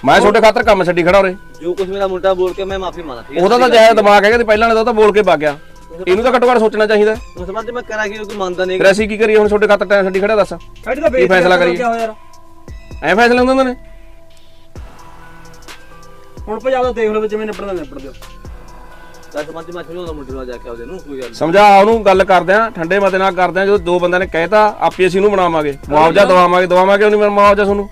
Speaker 7: ਮੈਂ ਤੁਹਾਡੇ ਖਾਤਰ ਕੰਮ ਛੱਡੀ ਖੜਾ ਉਰੇ।
Speaker 4: ਜੋ ਕੁਝ ਮੇਰਾ ਮੁੰਡਾ ਬੋਲ ਕੇ ਮੈਂ ਮਾਫੀ ਮੰਗਦਾ ਠੀਕ ਹੈ
Speaker 7: ਉਹਦਾ ਤਾਂ ਜਿਹਾ ਦਿਮਾਗ ਹੈਗਾ ਤੇ ਪਹਿਲਾਂ ਨੇ ਤਾਂ ਉਹ ਬੋਲ ਕੇ ਵਗ ਗਿਆ। ਇਹਨੂੰ ਤਾਂ ਘੱਟੋ ਘੱਟ ਸੋਚਣਾ ਚਾਹੀਦਾ।
Speaker 4: ਹੁਣ ਸਰਪੰਚ ਮੈਂ ਕਰਾਂ ਕੀ ਕੋਈ ਮੰਨਦਾ ਨਹੀਂ
Speaker 7: ਫਿਰ ਅਸੀਂ ਕੀ ਕਰੀਏ ਹੁਣ ਤੁਹਾਡੇ ਖਾਤਰ ਟਾਈਮ ਛੱਡੀ ਖੜਾ ਦੱਸ।
Speaker 5: ਸਾਡੇ ਤਾਂ
Speaker 7: ਫੈਸਲਾ ਕਰੀਏ?
Speaker 5: ਯਾਰ।
Speaker 7: ਐ ਫੈਸਲੇ ਹੁੰਦੇ ਨੇ?
Speaker 5: ਹੁਣ ਆਪਦਾ ਦੇਖ ਲਓ ਵੀ ਜਿਵੇਂ ਨਿਬੜਨਾ ਨਿਬੜ ਦਿਓ
Speaker 4: ਦਸ ਪੰਜ ਮੈਂ ਸਮਝਾਉਂਦਾ ਮੁੰਡੇ ਨੂੰ ਜਾ ਕੇ ਆਉਦੇ ਨੂੰ ਕੋਈ ਗੱਲ
Speaker 7: ਸਮਝਾ ਉਹਨੂੰ ਗੱਲ ਕਰਦੇ ਆ ਠੰਡੇ ਮਤੇ ਨਾਲ ਕਰਦੇ ਆ ਜਦੋਂ ਦੋ ਬੰਦਿਆਂ ਨੇ ਕਹਿਤਾ ਆਪੇ ਅਸੀਂ ਇਹਨੂੰ ਬਣਾਵਾਂਗੇ। ਮੁਆਵਜ਼ਾ ਦਵਾਵਾਂਗੇ ਦਵਾਵਾਂਗੇ ਉਹਨੂੰ ਮੈਂ ਮੁਆਵਜ਼ਾ ਤੁਹਾਨੂੰ।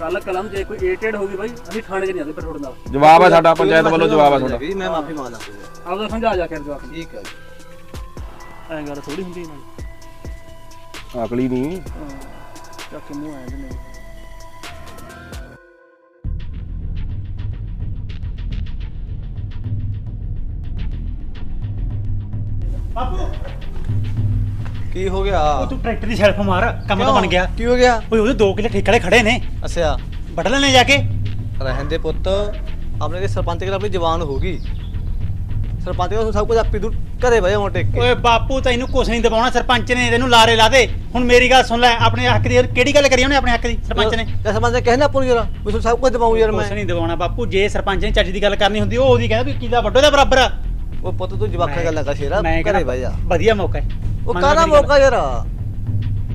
Speaker 5: ਕੱਲ ਕਲਮ ਜੇ ਕੋਈ ਏਟਡ ਹੋ ਗਈ ਭਾਈ ਅਸੀਂ ਥਾਣੇ 'ਚ ਨਹੀਂ ਆਦੇ ਫਿਰ ਤੁਹਾਡੇ ਨਾਲ।
Speaker 7: ਜਵਾਬ ਹੈ ਸਾਡਾ ਪੰਚਾਇਤ ਵੱਲੋਂ ਜਵਾਬ ਹੈ ਤੁਹਾਡਾ।
Speaker 4: ਜੀ ਮੈਂ ਮਾਫੀ ਮੰਗਦਾ
Speaker 5: ਆਪਦਾ ਸਮਝਾ ਜਾ ਕੇ ਜਵਾਬ।
Speaker 4: ਠੀਕ ਹੈ
Speaker 5: ਐਂ ਗੱਲ ਥੋੜੀ ਹੁੰਦੀ ਇਹਨਾਂ
Speaker 7: ਅਕਲੀ ਨਹੀਂ
Speaker 5: ਚੱਕ ਮੂੰਹ ਆਇਆ ਨੇ।
Speaker 2: ਬਾਪੂ।
Speaker 4: ਕੀ ਹੋ ਗਿਆ?
Speaker 2: ਉਹ ਤੂੰ ਟਰੈਕਟਰ ਦੀ ਸੈਲਫ ਮਾਰ ਕੰਮ ਤਾਂ ਬਣ ਗਿਆ।
Speaker 4: ਕੀ ਹੋ ਗਿਆ?
Speaker 2: ਓਏ ਉਹਦੇ 2 ਕਿੱਲੇ ਠੇਕੇ ਵਾਲੇ ਖੜੇ ਨੇ।
Speaker 4: ਅੱਛਾ।
Speaker 2: ਵੱਢ ਲੈਣੇ ਜਾ ਕੇ।
Speaker 4: ਰਹਿਣ ਦੇ ਪੁੱਤ। ਆਪਣੇ ਦੇ ਸਰਪੰਚ ਕੋਲ ਆਪਣੀ ਜਵਾਨ ਹੋ ਗਈ ਸਰਪੰਚ ਕੋਲ ਸਭ ਕੁਝ ਆਪੀ ਤੂੰ ਘਰੇ ਬਹਿ ਜਾ ਟੇਕ ਕੇ।
Speaker 2: ਓਏ ਬਾਪੂ ਤੈਨੂੰ ਕੁਛ ਨਹੀਂ ਦਬਾਉਣਾ ਸਰਪੰਚ ਨੇ ਤੈਨੂੰ ਲਾਰੇ ਲਾ ਦੇ। ਹੁਣ ਮੇਰੀ ਗੱਲ ਸੁਣ ਲੈ ਆਪਣੇ ਹੱਕ ਦੀ ਕਿਹੜੀ ਗੱਲ ਕਰੀ ਉਹਨੇ ਆਪਣੇ ਹੱਕ ਦੀ ਸਰਪੰਚ ਨੇ?
Speaker 4: ਤੇ ਸਰਪੰਚ ਨੇ ਕਹਿਣਾ ਆਪਾਂ ਨੂੰ ਯਾਰ ਵੀ ਸਭ ਕੁਝ ਦਵਾਉਂ ਯਾਰ ਮੈਂ।
Speaker 2: ਕੁਛ ਨਹੀਂ ਦਬਾਉਣਾ ਬਾਪੂ। ਜੇ ਸਰਪੰਚ ਨੇ ਚੱਜ ਦੀ ਗੱਲ ਕਰਨੀ ਹੁੰਦੀ ਉਹ ਉਹਦੀ ਕਹਿੰਦਾ ਵੀ ਕਿਲਾ ਵੱਡੋ ਦਾ ਬਰਾਬਰ। ਆ
Speaker 4: ਉਹ ਪੁੱਤ ਤੂੰ ਜਵਾਖਾ ਗੱਲ ਕਰ ਸ਼ੇਰਾ
Speaker 2: ਮੈਂ
Speaker 4: ਘਰੇ ਬਹਿ ਜਾ।
Speaker 2: ਵਧੀਆ ਮੌਕਾ ਹੈ।
Speaker 4: ਉਹ ਕਾਹਦਾ। ਮੌਕਾ ਯਾਰ?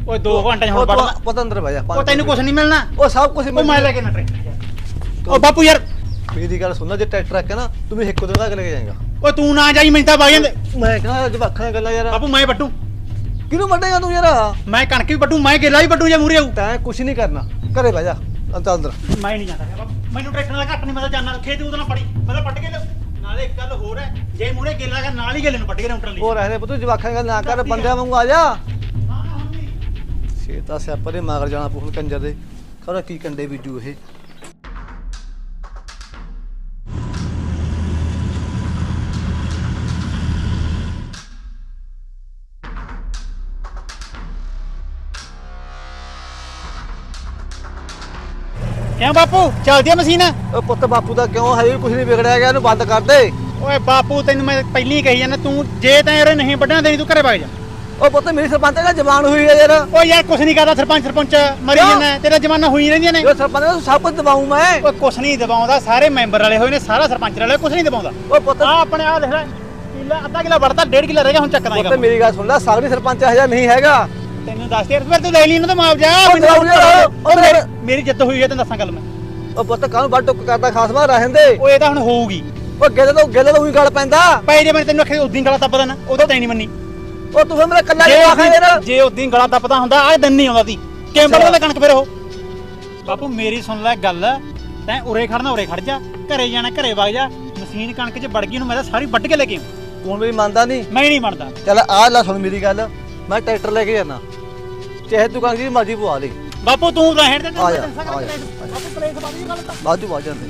Speaker 2: ਓਏ 2 ਘੰਟੇ ਹੁਣ
Speaker 4: ਉਹ ਤੂੰ ਪੁੱਤ ਅੰਦਰ ਬਹਿ ਜਾ
Speaker 2: ਉਹ ਤੈਨੂੰ ਕੁਛ ਨਹੀਂ ਮਿਲਣਾ।
Speaker 4: ਉਹ ਸਭ ਕੁਝ
Speaker 2: ਉਹ ਮੈਂ ਲੈ ਕੇ ਨਾ ਟਰੈਕਟਰ ਓ ਬਾਪੂ ਯਾਰ।
Speaker 4: ਮੇਰੀ ਗੱਲ ਸੁਣ ਲੈ ਜੇ ਟਰੈਕਟਰ ਰੱਖੇ ਨਾ ਤੂੰ ਵੀ ਇੱਕ ਦੋ ਦਾ ਲੈ ਕੇ ਜਾਏਗਾ।
Speaker 2: ਓ ਤੂੰ ਨਾ ਜਾਈ ਮੈਂ ਤਾਂ ਵਗ ਜਾਂਦੇ।
Speaker 4: ਮੈਂ ਕਹਿੰਦਾ ਜਵਾਖਾਂ ਗੱਲਾਂ ਯਾਰ।
Speaker 2: ਬਾਪੂ ਮੈਂ ਵੱਟੂ
Speaker 4: ਕਿਹਨੂੰ ਵੱਡੇਗਾ ਤੂੰ ਯਾਰ?
Speaker 2: ਮੈਂ ਕਣਕ ਵੀ ਵੱਟੂ ਮੈਂ ਗੇਲਾ ਵੀ ਵੱਟੂ ਜੇ ਮੂਰੇ ਆਊ।
Speaker 4: ਤੈਂ ਕੁਝ ਨਹੀਂ ਕਰਨਾ। ਘਰੇ ਬਹਿ ਜਾ ਅੰਦਰ।
Speaker 2: ਮੈਂ ਨਹੀਂ ਜਾਂਦਾ। ਮੈਨੂੰ ਟਰੈਕਟਰ ਦਾ ਘੱਟ ਨਹੀਂ ਮੈਂ ਤਾਂ ਜਾਣਾ ਖੇਤ ਉਹਦੇ ਨਾਲ ਪੜੀ ਮੈਂ ਤਾਂ ਪੱਟ ਕੇ। ਨਾਲੇ ਇੱਕ ਗੱਲ ਹੋਰ ਹੈ ਜੇ ਮੂਰੇ ਗੇਲਾ ਕਰ ਨਾਲ ਹੀ ਗੇਲੇ ਨੂੰ ਪੱਟ ਕੇ ਰਾਉਂਟਰ ਲਈ।
Speaker 4: ਉਹ ਰਹਿ ਪੁੱਤ ਜਵਾਖਾਂ ਗੱਲਾਂ ਨਾ ਕਰ ਬੰਦਿਆਂ ਵਾਂਗੂ ਆ ਜਾ।
Speaker 2: ਨਹੀਂ।
Speaker 4: ਛੇਤਾ ਸਿਆਪਾ ਦੇ ਮਗਰ ਜਾਣਾ ਪੂਣ ਕੰਜਰ ਦੇ। ਖਰਾ ਕੀ ਕੰਡੇ ਬੀਜੂ ਇਹ?
Speaker 2: ਕਿਉਂ ਬਾਪੂ? ਚੱਲਦੀ ਆ ਮਸ਼ੀਨ?
Speaker 4: ਉਹ ਪੁੱਤ ਬਾਪੂ ਦਾ ਕਿਉਂ? ਹੈ ਕੁਝ ਨਹੀਂ ਵਿਗੜਿਆ ਗਿਆ ਇਹਨੂੰ ਬੰਦ ਕਰ ਦੇ।
Speaker 2: ਓਏ ਬਾਪੂ ਤੈਨੂੰ ਮੈਂ ਪਹਿਲਾਂ ਹੀ ਕਹੀ ਜਾਂਦਾ ਤੂੰ ਜੇ ਤੈਂ ਇਹਰੇ ਨਹੀਂ ਵੱਢਣਾ ਦੇਣੀ ਤੂੰ ਘਰੇ ਵਗ ਜਾ।
Speaker 4: ਉਹ ਪੁੱਤ ਮੇਰੀ ਸਰਪੰਚ ਦਾ ਜਵਾਨ ਹੋਈ ਹੈ ਯਾਰ।
Speaker 2: ਓ ਯਾਰ ਕੁਛ ਨਹੀਂ ਕਰਦਾ ਸਰਪੰਚ ਸਰਪੰਚ ਮਰੀ
Speaker 4: ਕਿਉਂ?
Speaker 2: ਜਾਂਦਾ ਤੇਰਾ ਜਮਾਨਾ ਹੋਈ ਰਹਿੰਦੀਆਂ ਨੇ।
Speaker 4: ਜੋ ਸਰਪੰਚ ਨੂੰ ਸਭ ਕੁਝ ਦਵਾਉਂ ਮੈਂ।
Speaker 2: ਓਏ ਕੁਛ ਨਹੀਂ ਦਬਾਉਂਦਾ ਸਾਰੇ ਮੈਂਬਰ ਵਾਲੇ ਹੋਏ ਨੇ ਸਾਰਾ ਸਰਪੰਚ ਵਾਲੇ ਕੁਛ ਨਹੀਂ ਦਬਾਉਂਦਾ।
Speaker 4: ਉਹ ਪੁੱਤ
Speaker 2: ਆ ਆਪਣੇ ਆ ਦੇਖ ਲੈ ਕਿੱਲਾ ਅੱਧਾ ਕਿੱਲਾ ਵੜਦਾ ਡੇਢ ਕਿੱਲਾ ਰਹਿ ਗਿਆ ਹੁਣ ਚੱਕਦਾ
Speaker 4: ਪੁੱਤ
Speaker 2: ਹੈਗਾ
Speaker 4: ਮੇਰੀ ਗੱਲ ਸੁਣ ਲੈ ਸਾਗਰੀ ਸਰਪੰਚ ਇਹੋ ਜਿਹਾ ਨਹੀਂ ਹੈਗਾ।
Speaker 2: ਤੈਨੂੰ ਦੱਸ ਦੇ ਫਿਰ ਤੂੰ ਲੈ ਲਈ ਇਹਨਾਂ ਦਾ ਮੁਆਵਜ਼ਾ
Speaker 4: ਉਹ
Speaker 2: ਮੈਨੂੰ
Speaker 4: ਦਬਾਉ ਯਾਰ, ਉਹ
Speaker 2: ਉਹ ਮੇਰੀ-
Speaker 4: ਮੇਰੀ-
Speaker 2: ਮੇਰੀ ਜਿੱਦ ਹੋਈ ਹੈ ਤੈਨੂੰ ਦੱਸਾਂ ਗੱਲ ਮੈਂ।
Speaker 4: ਉਹ ਪੁੱਤ ਕਾਹਨੂੰ ਵੱਡ ਟੁੱਕ ਕਰਦਾ ਖਾਸ ਬਾਹਰ ਰਹਿਣ ਦੇ।
Speaker 2: ਉਹ ਇਹ ਤਾਂ ਹੁਣ ਹੋਊਗੀ।
Speaker 4: ਉਹ ਗਿੱਲ ਤੋਂ ਗਿੱਲ ਤੋਂ ਉਹੀ ਗੱਲ ਪੈਂਦਾ।
Speaker 2: ਪਏ ਜੇ ਮੈਂ ਤੈਨੂੰ ਆਖਿਆ ਉਦੋਂ ਗਲਾ ਦੱਪਦਾ ਨਾ ਉਦੋਂ ਤੈਨੂੰ ਨਹੀਂ ਮੰਨੀ।
Speaker 4: ਉਹ ਤੂੰ ਫਿਰ ਮੇਰਾ ਕੱਲਾ
Speaker 2: ਜੇ
Speaker 4: ਜਵਾਕ ਹੈ ਯਾਰ
Speaker 2: ਉਦੋਂ- ਜੇ ਉਦੋਂ ਗਲਾ ਦੱਪਦਾ ਹੁੰਦਾ ਆ ਦਿਨ ਨਹੀਂ ਆਉਂਦਾ ਸੀ। ਕੇਂਬਰ ਦਾ ਕਣਕ ਫਿਰ ਉਹ। ਬਾਪੂ ਮੇਰੀ ਸੁਣ ਲੈ ਗੱਲ। ਤੈਂ ਉਰੇ ਖੜਨਾ ਉਰੇ ਖੜ ਜਾ। ਘਰੇ ਜਾਣਾ ਘਰੇ ਵਗ ਜਾ। ਮਸ਼ੀਨ ਕਣਕ 'ਚ ਵੜ ਗਈ ਨੂੰ ਮੈਂ ਤਾਂ ਸਾਰੀ ਵੱਢ ਕੇ ਲੈ ਕੇ ਆਊਂ।
Speaker 4: ਤੂੰ ਮੇਰੀ ਮੰਨਦਾ ਨਹੀਂ।
Speaker 2: ਮੈਂ ਨਹੀਂ ਮੰਨਦਾ।
Speaker 4: ਚੱਲ ਆ ਲੈ ਸੁਣ ਮੇਰੀ ਗੱਲ। ਮੈਂ ਟਰੈਕਟਰ ਲੈ ਕੇ ਜਾਣਾ ਚਾਹੇ ਤੂੰ ਕੰਗ ਜੀ ਮਰਜ਼ੀ ਪਵਾ ਲਈ
Speaker 2: ਬਾਪੂ ਤੂੰ ਰਹਿਣ ਦੇ
Speaker 4: ਆ ਜਾ, ਆ ਜਾ,
Speaker 2: ਬਾਪੂ ਕਲੇਸ਼ ਬਾਬੀ ਗੱਲ ਤਾਂ।
Speaker 4: ਬਾਜੂ ਬਾਜ ਜਾਂਦੇ।